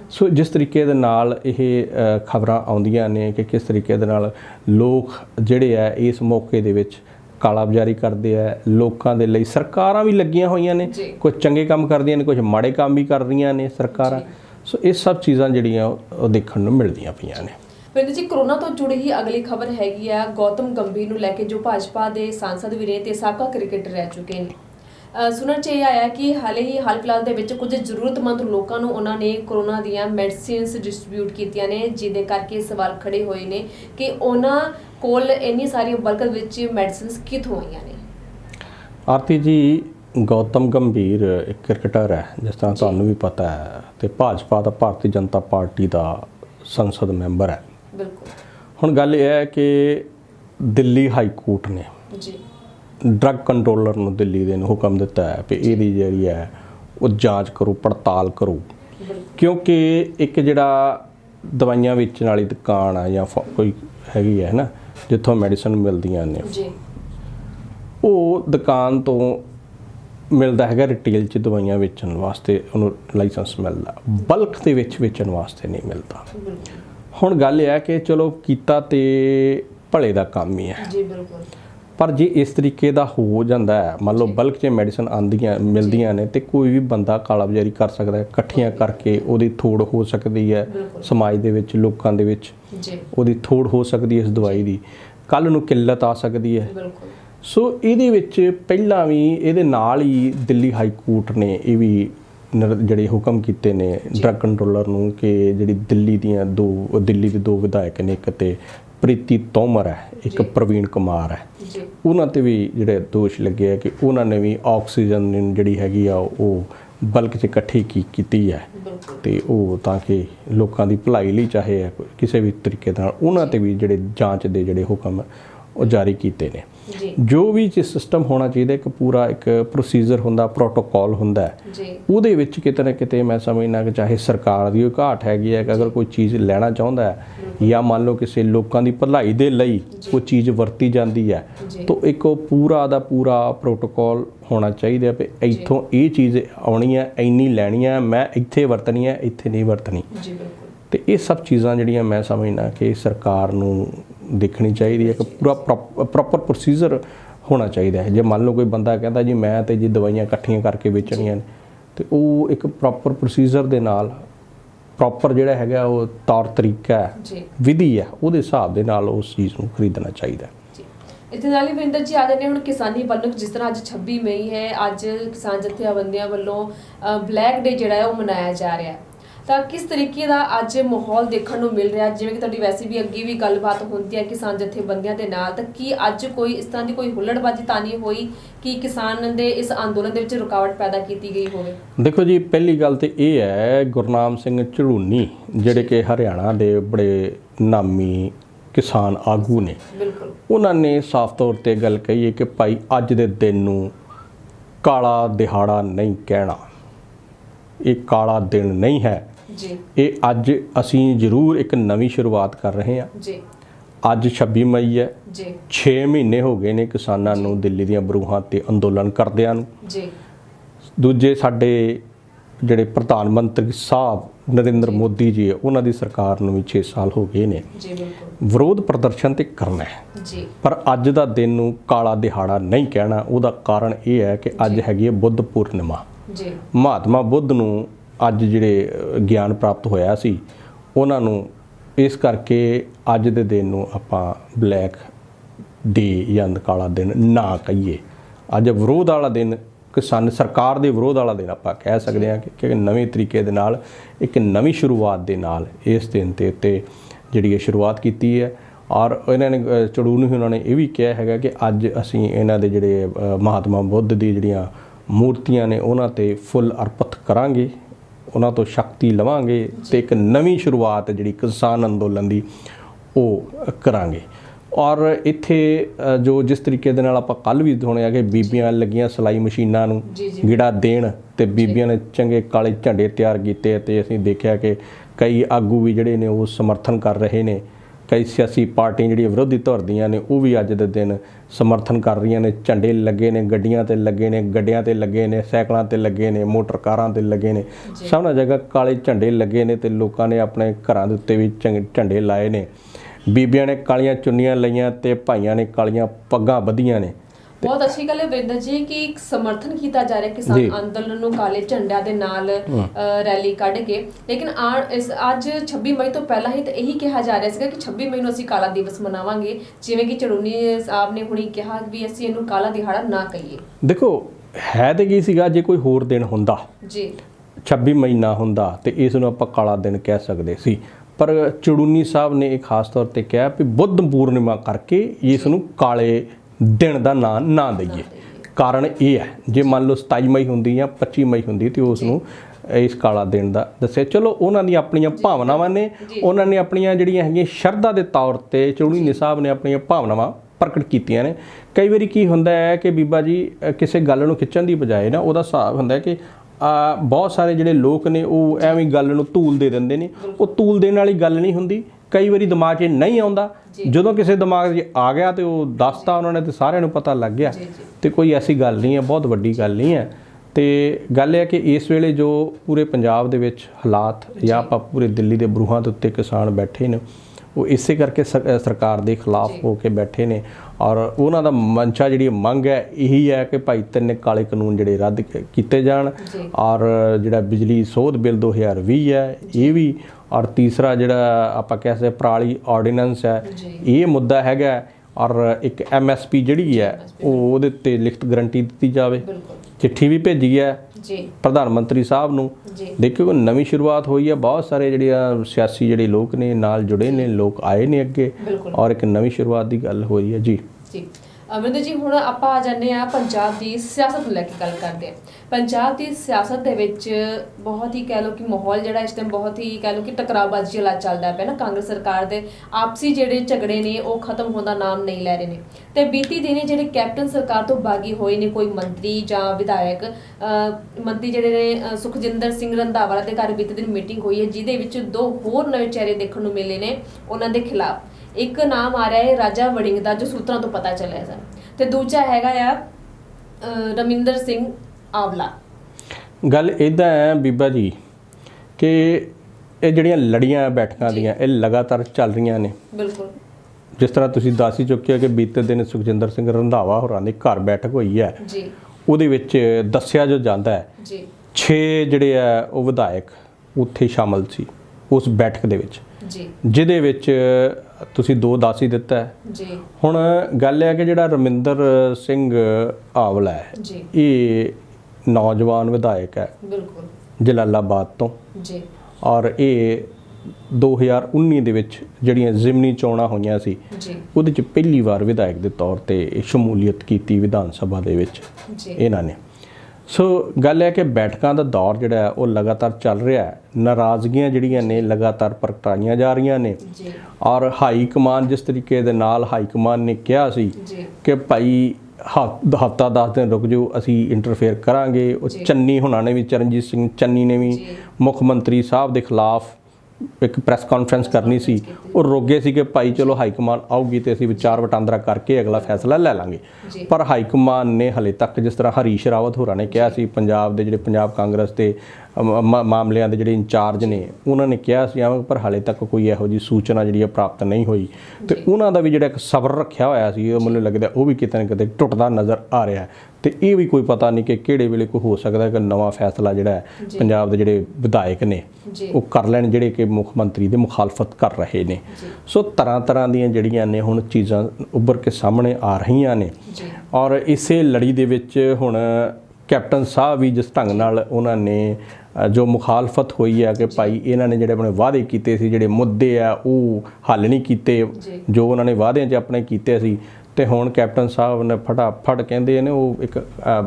ਸੋ ਜਿਸ ਤਰੀਕੇ ਦੇ ਨਾਲ ਇਹ ਖਬਰਾਂ ਆਉਂਦੀਆਂ ਨੇ ਕਿ ਕਿਸ ਤਰੀਕੇ ਦੇ ਨਾਲ ਲੋਕ ਜਿਹੜੇ ਆ ਇਸ ਮੌਕੇ ਦੇ ਵਿੱਚ ਕਾਲਾਬਾਜ਼ਾਰੀ ਕਰਦੇ ਆ ਲੋਕਾਂ ਦੇ ਲਈ ਸਰਕਾਰਾਂ ਵੀ ਲੱਗੀਆਂ ਹੋਈਆਂ ਨੇ। ਕੁਝ ਚੰਗੇ ਕੰਮ ਕਰਦੀਆਂ ਨੇ ਕੁਝ ਮਾੜੇ ਕੰਮ ਵੀ ਕਰ ਰਹੀਆਂ ਨੇ ਸਰਕਾਰਾਂ। ਸੋ ਇਹ ਸਭ ਚੀਜ਼ਾਂ ਜਿਹੜੀਆਂ ਉਹ ਦੇਖਣ ਨੂੰ ਮਿਲਦੀਆਂ ਪਈਆਂ ਨੇ। ਵਰਿੰਦਰ ਜੀ ਕਰੋਨਾ ਤੋਂ ਜੁੜੀ ਹੀ ਅਗਲੀ ਖਬਰ ਹੈਗੀ ਆ। ਗੌਤਮ ਗੰਭੀਰ ਨੂੰ ਲੈ ਕੇ ਜੋ ਭਾਜਪਾ ਦੇ ਸਾਂਸਦ ਵੀ ਰਹੇ ਤੇ ਸਾਬਕਾ ਕ੍ਰਿਕਟਰ ਰਹਿ ਚੁੱਕੇ ਨੇ। ਸੁਣਨ ਚ ਇਹ ਆਇਆ ਕਿ ਹਾਲੇ ਹੀ ਹਾਲ ਫਿਲਹਾਲ ਦੇ ਵਿੱਚ ਕੁਝ ਜ਼ਰੂਰਤਮੰਦ ਲੋਕਾਂ ਨੂੰ ਉਹਨਾਂ ਨੇ ਕਰੋਨਾ ਦੀਆਂ ਮੈਡੀਸਿਨਸ ਡਿਸਟ੍ਰੀਬਿਊਟ ਕੀਤੀਆਂ ਨੇ ਜਿਹਦੇ ਕਰਕੇ ਸਵਾਲ ਖੜੇ ਹੋਏ ਨੇ ਕਿ ਉਹਨਾਂ ਕੋਲ ਇੰਨੀ ਸਾਰੀਆਂ ਬਲਕ ਵਿੱਚ ਮੈਡੀਸਿਨਸ ਕਿੱਥੋਂ ਆਈਆਂ ਨੇ। ਆਰਤੀ ਜੀ ਗੌਤਮ ਗੰਭੀਰ ਇੱਕ ਕ੍ਰਿਕਟਰ ਹੈ ਜਿਸ ਤਰ੍ਹਾਂ ਤੁਹਾਨੂੰ ਵੀ ਪਤਾ ਹੈ ਤੇ ਭਾਜਪਾ ਦਾ ਭਾਰਤੀ ਜਨਤਾ ਪਾਰਟੀ ਦਾ ਸੰਸਦ ਮੈਂਬਰ ਹੈ। ਬਿਲਕੁਲ। ਹੁਣ ਗੱਲ ਇਹ ਹੈ ਕਿ ਦਿੱਲੀ ਹਾਈ ਕੋਰਟ ਨੇ ਜੀ। ਡਰੱਗ ਕੰਟਰੋਲਰ ਨੂੰ ਦਿੱਲੀ ਦੇ ਨੂੰ ਹੁਕਮ ਦਿੱਤਾ ਹੈ ਕਿ ਇਹਦੀ ਜਿਹੜੀ ਹੈ ਉਹ ਜਾਂਚ ਕਰੋ ਪੜਤਾਲ ਕਰੋ। ਕਿਉਂਕਿ ਇੱਕ ਜਿਹੜਾ ਦਵਾਈਆਂ ਵੇਚਣ ਵਾਲੀ ਦੁਕਾਨ ਆ ਜਾਂ ਕੋਈ ਹੈਗੀ ਹੈ ਨਾ ਜਿੱਥੋਂ ਮੈਡੀਸਨ ਮਿਲਦੀਆਂ ਨੇ। ਜੀ। ਉਹ ਦੁਕਾਨ ਤੋਂ ਮਿਲਦਾ ਹੈਗਾ ਰਿਟੇਲ 'ਚ ਦਵਾਈਆਂ ਵੇਚਣ ਵਾਸਤੇ ਉਹਨੂੰ ਲਾਇਸੈਂਸ ਮਿਲਦਾ। ਬਲਕ ਦੇ ਵਿੱਚ ਵੇਚਣ ਵਾਸਤੇ ਨਹੀਂ ਮਿਲਦਾ। ਬਿਲਕੁਲ। ਹੁਣ ਗੱਲ ਇਹ ਹੈ ਕਿ ਚਲੋ ਕੀਤਾ ਤੇ ਭਲੇ ਦਾ ਕੰਮ ਹੀ ਹੈ। ਜੀ ਬਿਲਕੁਲ। ਪਰ ਜੇ ਇਸ ਤਰੀਕੇ ਦਾ ਹੋ ਜਾਂਦਾ ਹੈ ਮੰਨ ਲਓ ਬਲਕ 'ਚ ਮੈਡੀਸਨ ਆਂਦੀਆਂ ਮਿਲਦੀਆਂ ਨੇ ਤੇ ਕੋਈ ਵੀ ਬੰਦਾ ਕਾਲਾਬਾਜ਼ਾਰੀ ਕਰ ਸਕਦਾ ਹੈ ਇਕੱਠੀਆਂ ਕਰਕੇ ਉਹਦੀ ਥੋੜ ਹੋ ਸਕਦੀ ਹੈ। ਸਮਾਜ ਦੇ ਵਿੱਚ ਲੋਕਾਂ ਦੇ ਵਿੱਚ। ਜੀ। ਉਹਦੀ ਥੋੜ ਹੋ ਸਕਦੀ ਹੈ ਇਸ ਦਵਾਈ ਦੀ। ਕੱਲ ਨੂੰ ਕਿੱਲਤ ਆ ਸਕਦੀ ਹੈ। ਬਿਲਕੁਲ। ਸੋ ਇਹਦੇ ਵਿੱਚ ਪਹਿਲਾਂ ਵੀ ਇਹਦੇ ਨਾਲ ਹੀ ਦਿੱਲੀ ਹਾਈ ਕੋਰਟ ਨੇ ਇਹ ਵੀ ਜਿਹੜੇ ਹੁਕਮ ਕੀਤੇ ਨੇ ਡਰੱਗ ਕੰਟਰੋਲਰ ਨੂੰ ਕਿ ਜਿਹੜੀ ਦਿੱਲੀ ਦੀਆਂ ਦੋ ਦਿੱਲੀ ਦੇ ਦੋ ਵਿਧਾਇਕ ਨੇ ਇੱਕ ਤੇ ਪ੍ਰੀਤੀ ਤੋਮਰ ਹੈ ਇੱਕ ਪ੍ਰਵੀਨ ਕੁਮਾਰ ਹੈ। ਉਹਨਾਂ ਤੇ ਵੀ ਜਿਹੜੇ ਦੋਸ਼ ਲੱਗੇ ਆ ਕਿ ਉਹਨਾਂ ਨੇ ਵੀ ਆਕਸੀਜਨ ਜਿਹੜੀ ਹੈਗੀ ਆ ਉਹ ਬਲਕ 'ਚ ਇਕੱਠੀ ਕੀ ਕੀਤੀ ਹੈ। ਤੇ ਉਹ ਤਾਂ ਕਿ ਲੋਕਾਂ ਦੀ ਭਲਾਈ ਲਈ ਚਾਹੇ ਕਿਸੇ ਵੀ ਤਰੀਕੇ ਨਾਲ ਉਹਨਾਂ ਤੇ ਵੀ ਜਿਹੜੇ ਜਾਂਚ ਦੇ ਜਿਹੜੇ ਹੁਕਮ ਉਹ ਜਾਰੀ ਕੀਤੇ ਨੇ। ਜੀ। ਜੋ ਵੀ ਚ ਸਿਸਟਮ ਹੋਣਾ ਚਾਹੀਦਾ ਇੱਕ ਪੂਰਾ ਇੱਕ ਪ੍ਰੋਸੀਜਰ ਹੁੰਦਾ ਪ੍ਰੋਟੋਕਾਲ ਹੁੰਦਾ ਉਹਦੇ ਵਿੱਚ ਕਿਤੇ ਨਾ ਕਿਤੇ ਮੈਂ ਸਮਝਦਾ ਕਿ ਚਾਹੇ ਸਰਕਾਰ ਦੀ ਉਹ ਘਾਟ ਹੈਗੀ ਹੈ ਕਿ ਅਗਰ ਕੋਈ ਚੀਜ਼ ਲੈਣਾ ਚਾਹੁੰਦਾ ਹੈ ਜਾਂ ਮੰਨ ਲਓ ਕਿਸੇ ਲੋਕਾਂ ਦੀ ਭਲਾਈ ਦੇ ਲਈ ਕੋਈ ਚੀਜ਼ ਵਰਤੀ ਜਾਂਦੀ ਹੈ ਤਾਂ ਇੱਕ ਉਹ ਪੂਰਾ ਦਾ ਪੂਰਾ ਪ੍ਰੋਟੋਕਾਲ ਹੋਣਾ ਚਾਹੀਦਾ ਵੀ ਇੱਥੋਂ ਇਹ ਚੀਜ਼ ਆਉਣੀ ਹੈ ਇੰਨੀ ਲੈਣੀ ਹੈ ਮੈਂ ਇੱਥੇ ਵਰਤਣੀ ਹੈ ਇੱਥੇ ਨਹੀਂ ਵਰਤਣੀ। ਜੀ ਬਿਲਕੁਲ। ਤੇ ਇਹ ਸਭ ਚੀਜ਼ਾਂ ਜਿਹੜੀਆਂ ਮੈਂ ਸਮਝਦਾ ਕਿ ਸਰਕਾਰ ਨੂੰ ਦੇਖਣੀ ਚਾਹੀਦੀ ਹੈ ਕਿ ਪੂਰਾ ਪ੍ਰੋਪਰ ਪ੍ਰੋਸੀਜਰ ਹੋਣਾ ਚਾਹੀਦਾ ਹੈ। ਜੇ ਮੰਨ ਲਓ ਕੋਈ ਬੰਦਾ ਕਹਿੰਦਾ ਜੀ ਮੈਂ ਤੇ ਜੀ ਦਵਾਈਆਂ ਇਕੱਠੀਆਂ ਕਰਕੇ ਵੇਚਣੀਆਂ ਨੇ ਤੇ ਉਹ ਇੱਕ ਪ੍ਰੋਪਰ ਪ੍ਰੋਸੀਜਰ ਦੇ ਨਾਲ ਪ੍ਰੋਪਰ ਜਿਹੜਾ ਹੈਗਾ ਉਹ ਤੌਰ ਤਰੀਕਾ ਹੈ ਜੀ। ਵਿਧੀ ਹੈ ਉਹਦੇ ਹਿਸਾਬ ਦੇ ਨਾਲ ਉਸ ਚੀਜ਼ ਨੂੰ ਖਰੀਦਣਾ ਚਾਹੀਦਾ ਇਥੇ ਨਾਲ ਹੀ ਵਿੰਦਰ ਜੀ ਆ ਜਾਂਦੇ ਹੁਣ ਕਿਸਾਨੀ ਵੱਲੋਂ ਜਿਸ ਤਰ੍ਹਾਂ ਅੱਜ 26 ਮਈ ਹੈ ਅੱਜ ਕਿਸਾਨ ਜਥੇਬੰਦੀਆਂ ਵੱਲੋਂ ਬਲੈਕ ਡੇ ਜਿਹੜਾ ਹੈ ਉਹ ਮਨਾਇਆ ਜਾ ਰਿਹਾ ਹੈ। ਤਾਂ ਕਿਸ ਤਰੀਕੇ ਦਾ ਅੱਜ ਮਾਹੌਲ ਦੇਖਣ ਨੂੰ ਮਿਲ ਰਿਹਾ? ਜਿਵੇਂ ਕਿ ਤੁਹਾਡੀ ਵੈਸੇ ਵੀ ਅੱਗੇ ਵੀ ਗੱਲਬਾਤ ਹੁੰਦੀ ਹੈ ਕਿਸਾਨ ਜਥੇਬੰਦੀਆਂ ਦੇ ਨਾਲ ਤਾਂ ਕੀ ਅੱਜ ਕੋਈ ਇਸ ਤਰ੍ਹਾਂ ਦੀ ਕੋਈ ਹੁੱਲੜਬਾਜ਼ੀ ਤਾਂ ਨਹੀਂ ਹੋਈ ਕਿ ਕਿਸਾਨ ਦੇ ਇਸ ਅੰਦੋਲਨ ਦੇ ਵਿੱਚ ਰੁਕਾਵਟ ਪੈਦਾ ਕੀਤੀ ਗਈ ਹੋਵੇ? ਦੇਖੋ ਜੀ ਪਹਿਲੀ ਗੱਲ ਤੇ ਇਹ ਹੈ ਗੁਰਨਾਮ ਸਿੰਘ ਝੜੂਨੀ ਜਿਹੜੇ ਕਿ ਹਰਿਆਣਾ ਦੇ ਬੜੇ ਨਾਮੀ ਕਿਸਾਨ ਆਗੂ ਨੇ। ਬਿਲਕੁਲ। ਉਹਨਾਂ ਨੇ ਸਾਫ਼ ਤੌਰ ਤੇ ਗੱਲ ਕਹੀ ਹੈ ਕਿ ਭਾਈ ਅੱਜ ਦੇ ਦਿਨ ਨੂੰ ਕਾਲਾ ਦਿਹਾੜਾ ਨਹੀਂ ਕਹਿਣਾ। ਇਹ ਕਾਲਾ ਦਿਨ ਨਹੀਂ ਹੈ। ਜੀ। ਇਹ ਅੱਜ ਅਸੀਂ ਜ਼ਰੂਰ ਇੱਕ ਨਵੀਂ ਸ਼ੁਰੂਆਤ ਕਰ ਰਹੇ ਹਾਂ। ਜੀ। ਅੱਜ 26 ਮਈ ਹੈ। ਜੀ। 6 ਮਹੀਨੇ ਹੋ ਗਏ ਨੇ ਕਿਸਾਨਾਂ ਨੂੰ ਦਿੱਲੀ ਦੀਆਂ ਬਰੂਹਾਂ ਤੇ ਅੰਦੋਲਨ ਕਰਦਿਆਂ ਨੂੰ। ਜੀ। ਦੂਜੇ ਸਾਡੇ ਜਿਹੜੇ ਪ੍ਰਧਾਨ ਮੰਤਰੀ ਸਾਹਿਬ ਨਰਿੰਦਰ ਮੋਦੀ ਜੀ ਉਹਨਾਂ ਦੀ ਸਰਕਾਰ ਨੂੰ ਵੀ 6 ਸਾਲ ਹੋ ਗਏ ਨੇ। ਜੀ ਬਿਲਕੁਲ। ਵਿਰੋਧ ਪ੍ਰਦਰਸ਼ਨ ਤੇ ਕਰਨਾ ਹੈ। ਜੀ। ਪਰ ਅੱਜ ਦਾ ਦਿਨ ਨੂੰ ਕਾਲਾ ਦਿਹਾੜਾ ਨਹੀਂ ਕਹਿਣਾ ਉਹਦਾ ਕਾਰਨ ਇਹ ਹੈ ਕਿ ਅੱਜ ਹੈਗੀ ਹੈ ਬੁੱਧ ਪੂਰਨਿਮਾ। ਜੀ। ਮਹਾਤਮਾ ਬੁੱਧ ਨੂੰ ਅੱਜ ਜਿਹੜੇ ਗਿਆਨ ਪ੍ਰਾਪਤ ਹੋਇਆ ਸੀ, ਉਹਨਾਂ ਨੂੰ ਇਸ ਕਰਕੇ ਅੱਜ ਦੇ ਦਿਨ ਨੂੰ ਆਪਾਂ ਬਲੈਕ ਡੇ ਜਾਂ ਕਾਲਾ ਦਿਨ ਨਾ ਕਹੀਏ। ਅੱਜ ਵਿਰੋਧ ਵਾਲਾ ਦਿਨ, ਕਿਸਾਨ, ਸਰਕਾਰ ਦੇ ਵਿਰੋਧ ਵਾਲਾ ਦਿਨ ਆਪਾਂ ਕਹਿ ਸਕਦੇ ਹਾਂ ਕਿ ਨਵੇਂ ਤਰੀਕੇ ਦੇ ਨਾਲ, ਇੱਕ ਨਵੀਂ ਸ਼ੁਰੂਆਤ ਦੇ ਨਾਲ ਇਸ ਦਿਨ ਤੇ ਉੱਤੇ ਜਿਹੜੀ ਇਹ ਸ਼ੁਰੂਆਤ ਕੀਤੀ ਹੈ। ਔਰ ਇਹਨਾਂ ਨੇ ਚੜੂ ਨੂੰ ਹੀ ਉਹਨਾਂ ਨੇ ਇਹ ਵੀ ਕਿਹਾ ਹੈਗਾ ਕਿ ਅੱਜ ਅਸੀਂ ਇਹਨਾਂ ਦੇ ਜਿਹੜੇ ਮਹਾਤਮਾ ਬੁੱਧ ਦੀ ਜਿਹੜੀਆਂ ਮੂਰਤੀਆਂ ਨੇ, ਉਹਨਾਂ ਤੇ ਫੁੱਲ ਅਰਪਿਤ ਕਰਾਂਗੇ। ਉਹਨਾਂ ਤੋਂ ਸ਼ਕਤੀ ਲਵਾਂਗੇ ਤੇ ਇੱਕ ਨਵੀਂ ਸ਼ੁਰੂਆਤ ਜਿਹੜੀ ਕਿਸਾਨ ਅੰਦੋਲਨ ਦੀ ਉਹ ਕਰਾਂਗੇ। ਔਰ ਇੱਥੇ ਜੋ ਜਿਸ ਤਰੀਕੇ ਦੇ ਨਾਲ ਆਪਾਂ ਕੱਲ ਵੀ ਸੁਣਿਆ ਕਿ ਬੀਬੀਆਂ ਲੱਗੀਆਂ ਸਿਲਾਈ ਮਸ਼ੀਨਾਂ ਨੂੰ। ਗਿੜਾ ਦੇਣ ਤੇ ਬੀਬੀਆਂ ਨੇ ਚੰਗੇ ਕਾਲੇ ਝੰਡੇ ਤਿਆਰ ਕੀਤੇ ਤੇ ਅਸੀਂ ਦੇਖਿਆ ਕਿ ਕਈ ਆਗੂ ਵੀ ਜਿਹੜੇ ਨੇ ਉਹ ਸਮਰਥਨ ਕਰ ਰਹੇ ਨੇ। ਕਈ ਸਿਆਸੀ ਪਾਰਟੀਆਂ ਜਿਹੜੀਆਂ ਵਿਰੋਧੀ ਧਿਰ ਦੀਆਂ ਨੇ ਉਹ ਵੀ ਅੱਜ ਦੇ ਦਿਨ ਸਮਰਥਨ ਕਰ ਰਹੀਆਂ ਨੇ। ਝੰਡੇ ਲੱਗੇ ਨੇ ਗੱਡੀਆਂ ਤੇ ਲੱਗੇ ਨੇ ਗੱਡਿਆਂ ਤੇ ਲੱਗੇ ਨੇ ਸਾਈਕਲਾਂ ਤੇ ਲੱਗੇ ਨੇ ਮੋਟਰ ਕਾਰਾਂ ਤੇ ਲੱਗੇ ਨੇ। ਸਭਨਾ ਜਗ੍ਹਾ ਕਾਲੇ ਝੰਡੇ ਲੱਗੇ ਨੇ ਤੇ ਲੋਕਾਂ ਨੇ ਆਪਣੇ ਘਰਾਂ ਦੇ ਉੱਤੇ ਵੀ ਚੰਗੇ ਝੰਡੇ ਲਾਏ ਨੇ। ਬੀਬੀਆਂ ਨੇ ਕਾਲੀਆਂ ਚੁੰਨੀਆਂ ਲਈਆਂ ਤੇ ਭਾਈਆਂ ਨੇ ਕਾਲੀਆਂ ਪੱਗਾਂ ਬੱਧੀਆਂ ਨੇ। ਬਹੁਤ ਅੱਛੀ ਗੱਲ ਹੈ ਵਿੰਦਰ ਜੀ ਕਿ ਇੱਕ ਸਮਰਥਨ ਕੀਤਾ ਜਾ ਰਿਹਾ ਕਿਸਾਨ। ਅੰਦੋਲਨ ਨੂੰ ਕਾਲੇ ਝੰਡਿਆਂ ਦੇ ਨਾਲ ਰੈਲੀ ਕੱਢ ਕੇ। ਲੇਕਿਨ ਇਸ ਅੱਜ 26 ਮਈ ਤੋਂ ਪਹਿਲਾਂ ਹੀ ਤਾਂ ਇਹੀ ਕਿਹਾ ਜਾ ਰਿਹਾ ਸੀਗਾ ਕਿ 26 ਮਈ ਨੂੰ ਅਸੀਂ ਕਾਲਾ ਦਿਵਸ ਮਨਾਵਾਂਗੇ। ਜਿਵੇਂ ਕਿ ਚੜੂਨੀ ਸਾਹਿਬ ਨੇ ਹੁਣੀ ਕਿਹਾ ਵੀ ਅਸੀਂ ਇਹਨੂੰ ਕਾਲਾ ਦਿਹਾੜਾ ਨਾ ਕਹੀਏ। ਦੇਖੋ ਹੈ ਤੇ ਕੀ ਸੀਗਾ ਜੇ ਕੋਈ ਹੋਰ ਦਿਨ ਹੁੰਦਾ ਜੀ। 26 ਮਹੀਨਾ ਹੁੰਦਾ ਤੇ ਇਸ ਨੂੰ ਆਪਾਂ ਕਾਲਾ ਦਿਨ ਕਹਿ ਸਕਦੇ ਸੀ। ਪਰ ਚੜੂਨੀ ਸਾਹਿਬ ਨੇ ਇੱਕ ਖਾਸ ਤੌਰ ਤੇ ਕਿਹਾ ਵੀ ਬੁੱਧ ਪੂਰਨਿਮਾ ਕਰਕੇ ਇਸ ਨੂੰ ਕਾਲੇ ਦਿਨ ਦਾ ਨਾਂ ਨਾ ਦਈਏ। ਕਾਰਨ ਇਹ ਹੈ ਜੇ ਮੰਨ ਲਓ 27 ਮਈ ਹੁੰਦੀ ਜਾਂ 25 ਮਈ ਹੁੰਦੀ ਤੇ ਉਸ ਨੂੰ ਇਸ ਕਾਲਾ ਦਿਨ ਦਾ ਦੱਸਿਆ। ਚਲੋ ਉਹਨਾਂ ਦੀਆਂ ਆਪਣੀਆਂ ਭਾਵਨਾਵਾਂ ਨੇ ਉਹਨਾਂ ਨੇ ਆਪਣੀਆਂ ਜਿਹੜੀਆਂ ਹੈਗੀਆਂ ਸ਼ਰਧਾ ਦੇ ਤੌਰ ਤੇ ਚੜੂਨੀ ਸਾਹਿਬ ਨੇ ਆਪਣੀਆਂ ਭਾਵਨਾਵਾਂ ਪ੍ਰਗਟ ਕੀਤੀਆਂ ਨੇ। ਕਈ ਵਾਰੀ ਕੀ ਹੁੰਦਾ ਹੈ ਕਿ ਬੀਬਾ ਜੀ ਕਿਸੇ ਗੱਲ ਨੂੰ ਖਿੱਚਣ ਦੀ ਬਜਾਏ ਨਾ ਉਹਦਾ ਹਿਸਾਬ ਹੁੰਦਾ ਕਿ ਆ ਬਹੁਤ ਸਾਰੇ ਜਿਹੜੇ ਲੋਕ ਨੇ ਉਹ ਐਵੇਂ ਗੱਲ ਨੂੰ ਧੂਲ ਦੇ ਦਿੰਦੇ ਨੇ। ਉਹ ਧੂਲ ਦੇਣ ਵਾਲੀ ਗੱਲ ਨਹੀਂ ਹੁੰਦੀ। ਕਈ ਵਾਰੀ ਦਿਮਾਗ 'ਚ ਨਹੀਂ ਆਉਂਦਾ। ਜਦੋਂ ਕਿਸੇ ਦਿਮਾਗ 'ਚ ਆ ਗਿਆ ਤੇ ਉਹ ਦੱਸਤਾ ਉਹਨਾਂ ਨੇ ਤੇ ਸਾਰਿਆਂ ਨੂੰ ਪਤਾ ਲੱਗ ਗਿਆ। ਤੇ ਕੋਈ ਐਸੀ ਗੱਲ ਨਹੀਂ ਹੈ ਬਹੁਤ ਵੱਡੀ ਗੱਲ ਨਹੀਂ ਹੈ। ਤੇ ਗੱਲ ਇਹ ਹੈ ਕਿ ਇਸ ਵੇਲੇ ਜੋ ਪੂਰੇ ਪੰਜਾਬ ਦੇ ਵਿੱਚ ਹਾਲਾਤ ਜਾਂ ਆਪਾਂ ਪੂਰੇ ਦਿੱਲੀ ਦੇ ਬਰੂਹਾਂ ਦੇ ਉੱਤੇ ਕਿਸਾਨ ਬੈਠੇ ਨੇ ਉਹ ਇਸੇ ਕਰਕੇ ਸਰਕਾਰ ਦੇ ਖਿਲਾਫ ਹੋ ਕੇ ਬੈਠੇ ਨੇ ਔਰ ਉਹਨਾਂ ਦਾ ਮਨਸ਼ਾ ਜਿਹੜੀ ਮੰਗ ਹੈ ਇਹੀ ਹੈ ਕਿ ਭਾਈ ਤਿੰਨ ਕਾਲੇ ਕਾਨੂੰਨ ਜਿਹੜੇ ਰੱਦ ਕੀਤੇ ਜਾਣ। ਔਰ ਜਿਹੜਾ ਬਿਜਲੀ ਸੋਧ ਬਿੱਲ 2020 ਹੈ ਇਹ ਵੀ ਔਰ ਤੀਸਰਾ ਜਿਹੜਾ ਆਪਾਂ ਕਹਿ ਸਕਦੇ ਪਰਾਲੀ ਆਰਡੀਨੈਂਸ ਹੈ। ਇਹ ਮੁੱਦਾ ਹੈਗਾ ਔਰ ਇੱਕ ਐਮਐਸਪੀ ਜਿਹੜੀ ਹੈ ਉਹ ਉਹਦੇ ਤੇ ਲਿਖਤ ਗਾਰੰਟੀ ਦਿੱਤੀ ਜਾਵੇ। ਚਿੱਠੀ ਵੀ ਭੇਜੀ ਹੈ ਜੀ। ਪ੍ਰਧਾਨ ਮੰਤਰੀ ਸਾਹਿਬ ਨੂੰ। ਦੇਖਿਓ ਨਵੀਂ ਸ਼ੁਰੂਆਤ ਹੋਈ ਹੈ ਬਹੁਤ ਸਾਰੇ ਜਿਹੜੀਆਂ ਸਿਆਸੀ ਜਿਹੜੇ ਲੋਕ ਨੇ ਨਾਲ ਜੁੜੇ ਨੇ ਲੋਕ ਆਏ ਨੇ ਅੱਗੇ। ਔਰ ਇੱਕ ਨਵੀਂ ਸ਼ੁਰੂਆਤ ਦੀ ਗੱਲ ਹੋ ਰਹੀ ਹੈ ਜੀ। ਜੀ। ਅਮਰਿੰਦਰ ਜੀ, ਹੁਣ ਆਪਾਂ ਆ ਜਾਂਦੇ ਆ ਪੰਜਾਬ ਦੀ ਸਿਆਸਤ ਨੂੰ ਲੈ ਕੇ ਗੱਲ ਕਰਦੇ ਆ ਪੰਜਾਬ ਦੀ ਸਿਆਸਤ ਦੇ ਵਿੱਚ ਬਹੁਤ ਹੀ ਕਹਿ ਲਓ ਕਿ ਮਾਹੌਲ ਜਿਹੜਾ ਇਸ ਟਾਈਮ ਬਹੁਤ ਹੀ ਕਹਿ ਲਓ ਕਿ ਟਕਰਾਅਬਾਜ਼ੀ ਵਾਲਾ ਚੱਲਦਾ ਪਿਆ ਨਾ। ਕਾਂਗਰਸ ਸਰਕਾਰ ਦੇ ਆਪਸੀ ਜਿਹੜੇ ਝਗੜੇ ਨੇ, ਉਹ ਖਤਮ ਹੋਣ ਦਾ ਨਾਮ ਨਹੀਂ ਲੈ ਰਹੇ ਨੇ। ਤੇ ਬੀਤੀ ਦਿਨੀ ਜਿਹੜੇ ਕੈਪਟਨ ਸਰਕਾਰ ਤੋਂ ਬਾਗੀ ਹੋਏ ਨੇ ਕੋਈ ਮੰਤਰੀ ਜਾਂ ਵਿਧਾਇਕ ਮੰਤਰੀ ਜਿਹੜੇ ਨੇ ਸੁਖਜਿੰਦਰ ਸਿੰਘ ਰੰਧਾਵਾ ਦੇ ਘਰ ਬੀਤੇ ਦਿਨ ਮੀਟਿੰਗ ਹੋਈ ਹੈ, ਜਿਹਦੇ ਵਿੱਚ ਦੋ ਹੋਰ ਨਵੇਂ ਚਿਹਰੇ ਦੇਖਣ ਨੂੰ ਮਿਲੇ ਨੇ ਉਹਨਾਂ ਦੇ ਖਿਲਾਫ। ਇੱਕ ਨਾਮ ਆ ਰਿਹਾ ਹੈ ਰਾਜਾ ਵੜਿੰਗ ਦਾ ਜੋ ਸੂਤਰਾਂ ਤੋਂ ਪਤਾ ਚੱਲਿਆ ਸਨ ਤੇ ਦੂਜਾ ਹੈਗਾ ਆ ਰਮਿੰਦਰ ਸਿੰਘ ਆਵਲਾ। ਗੱਲ ਇਦਾਂ ਹੈ ਬੀਬਾ ਜੀ ਕਿ ਇਹ ਜਿਹੜੀਆਂ ਲੜੀਆਂ ਬੈਠਕਾਂ ਦੀਆਂ ਇਹ ਲਗਾਤਾਰ ਚੱਲ ਰਹੀਆਂ ਨੇ। ਬਿਲਕੁਲ। ਜਿਸ ਤਰ੍ਹਾਂ ਤੁਸੀਂ ਦੱਸ ਹੀ ਚੁੱਕੇ ਹੋ ਕਿ ਬੀਤੇ ਦਿਨ ਸੁਖਜਿੰਦਰ ਸਿੰਘ ਰੰਧਾਵਾ ਹੋਰਾਂ ਦੀ ਘਰ ਬੈਠਕ ਹੋਈ ਹੈ। ਜੀ। ਉਹਦੇ ਵਿੱਚ ਦੱਸਿਆ ਜੋ ਜਾਂਦਾ ਹੈ ਜੀ। 6 ਜਿਹੜੇ ਆ ਉਹ ਵਿਧਾਇਕ ਉੱਥੇ ਸ਼ਾਮਲ ਸੀ ਉਸ ਬੈਠਕ ਦੇ ਵਿੱਚ। ਜੀ। ਜਿਹਦੇ ਵਿੱਚ ਤੁਸੀਂ ਦੋ ਦੱਸ ਹੀ ਦਿੱਤਾ ਹੈ। ਜੀ। ਹੁਣ ਗੱਲ ਇਹ ਹੈ ਕਿ ਜਿਹੜਾ ਰਮਿੰਦਰ ਸਿੰਘ ਆਵਲਾ ਹੈ ਜੀ। ਇਹ ਨੌਜਵਾਨ ਵਿਧਾਇਕ ਹੈ ਬਿਲਕੁਲ। ਜਲਾਲਾਬਾਦ ਤੋਂ। ਜੀ। ਔਰ ਇਹ 2019 ਦੇ ਵਿੱਚ ਜਿਹੜੀਆਂ ਜ਼ਿਮਨੀ ਚੋਣਾਂ ਹੋਈਆਂ ਸੀ ਉਹਦੇ ਚ ਪਹਿਲੀ ਵਾਰ ਵਿਧਾਇਕ ਦੇ ਤੌਰ ਤੇ ਸ਼ਮੂਲੀਅਤ ਕੀਤੀ ਵਿਧਾਨ ਸਭਾ ਦੇ ਵਿੱਚ ਇਹਨਾਂ ਨੇ। ਸੋ ਗੱਲ ਹੈ ਕਿ ਬੈਠਕਾਂ ਦਾ ਦੌਰ ਜਿਹੜਾ ਹੈ ਉਹ ਲਗਾਤਾਰ ਚੱਲ ਰਿਹਾ ਹੈ। ਨਾਰਾਜ਼ਗੀਆਂ ਜਿਹੜੀਆਂ ਨੇ ਲਗਾਤਾਰ ਪ੍ਰਗਟਾਈਆਂ ਜਾ ਰਹੀਆਂ ਨੇ। ਔਰ ਹਾਈ ਕਮਾਨ ਜਿਸ ਤਰੀਕੇ ਦੇ ਨਾਲ ਹਾਈ ਕਮਾਨ ਨੇ ਕਿਹਾ ਸੀ ਕਿ ਭਾਈ ਹਫਤਾ 10 ਦਿਨ ਰੁਕ ਜਾਓ ਅਸੀਂ ਇੰਟਰਫੇਅਰ ਕਰਾਂਗੇ। ਉਹ। ਚੰਨੀ ਹੁਣਾਂ ਨੇ ਵੀ ਚਰਨਜੀਤ ਸਿੰਘ ਚੰਨੀ ਨੇ ਵੀ। ਮੁੱਖ ਮੰਤਰੀ ਸਾਹਿਬ ਦੇ ਖਿਲਾਫ ਇੱਕ ਪ੍ਰੈਸ ਕਾਨਫਰੰਸ ਕਰਨੀ ਸੀ। ਉਹ ਰੋਗੇ ਸੀ ਕਿ ਭਾਈ ਚਲੋ ਹਾਈ ਕਮਾਨ ਆਊਗੀ ਤੇ ਅਸੀਂ ਵਿਚਾਰ ਵਟਾਂਦਰਾ ਕਰਕੇ ਅਗਲਾ ਫੈਸਲਾ ਲੈ ਲਾਂਗੇ ਪਰ ਹਾਈ ਕਮਾਨ ਨੇ ਹਲੇ ਤੱਕ ਜਿਸ ਤਰ੍ਹਾਂ ਹਰੀਸ਼ ਰਾਵਤ ਹੋਰਾਂ ਨੇ ਕਿਹਾ ਸੀ ਪੰਜਾਬ ਦੇ ਜਿਹੜੇ ਪੰਜਾਬ ਕਾਂਗਰਸ ਮਾ- ਮਾਮਲਿਆਂ ਦੇ ਜਿਹੜੇ ਇੰਚਾਰਜ ਨੇ ਉਹਨਾਂ ਨੇ ਕਿਹਾ ਸੀ ਆਵਾਂ ਪਰ ਹਲੇ ਤੱਕ ਕੋਈ ਇਹੋ ਜੀ ਸੂਚਨਾ ਜਿਹੜੀ ਹੈ ਪ੍ਰਾਪਤ ਨਹੀਂ ਹੋਈ। ਤੇ ਉਹਨਾਂ ਦਾ ਵੀ ਜਿਹੜਾ ਇੱਕ ਸਬਰ ਰੱਖਿਆ ਹੋਇਆ ਸੀ ਉਹ ਮੈਨੂੰ ਲੱਗਦਾ ਉਹ ਵੀ ਕਿਤੇ ਨਾ ਕਿਤੇ ਟੁੱਟਦਾ ਨਜ਼ਰ ਆ ਰਿਹਾ ਤੇ ਇਹ ਵੀ ਕੋਈ ਪਤਾ ਨਹੀਂ ਕਿ ਕਿਹੜੇ ਵੇਲੇ ਕੋਈ ਹੋ ਸਕਦਾ ਕਿ ਨਵਾਂ ਫੈਸਲਾ ਜਿਹੜਾ। ਪੰਜਾਬ ਦੇ ਜਿਹੜੇ ਵਿਧਾਇਕ ਨੇ ਉਹ ਕਰ ਲੈਣ ਜਿਹੜੇ ਕਿ ਮੁੱਖ ਮੰਤਰੀ ਦੇ ਮੁਖਾਲਫਤ ਕਰ ਰਹੇ ਨੇ। ਸੋ ਤਰ੍ਹਾਂ ਤਰ੍ਹਾਂ ਦੀਆਂ ਜਿਹੜੀਆਂ ਨੇ ਹੁਣ ਚੀਜ਼ਾਂ ਉੱਭਰ ਕੇ ਸਾਹਮਣੇ ਆ ਰਹੀਆਂ ਨੇ। ਔਰ ਇਸੇ ਲੜੀ ਦੇ ਵਿੱਚ ਹੁਣ ਕੈਪਟਨ ਸਾਹਿਬ ਵੀ ਜਿਸ ਢੰਗ ਨਾਲ ਉਹਨਾਂ ਨੇ ਜੋ ਮੁਖਾਲਫਤ ਹੋਈ ਹੈ ਕਿ ਭਾਈ ਇਹਨਾਂ ਨੇ ਜਿਹੜੇ ਆਪਣੇ ਵਾਅਦੇ ਕੀਤੇ ਸੀ ਜਿਹੜੇ ਮੁੱਦੇ ਆ ਉਹ ਹੱਲ ਨਹੀਂ ਕੀਤੇ। ਜੀ। ਉਹਨਾਂ ਨੇ ਵਾਅਦਿਆਂ 'ਚ ਆਪਣੇ ਕੀਤੇ ਸੀ ਤੇ ਹੁਣ ਕੈਪਟਨ ਸਾਹਿਬ ਨੇ ਫਟਾਫਟ ਕਹਿੰਦੇ ਨੇ ਉਹ ਇੱਕ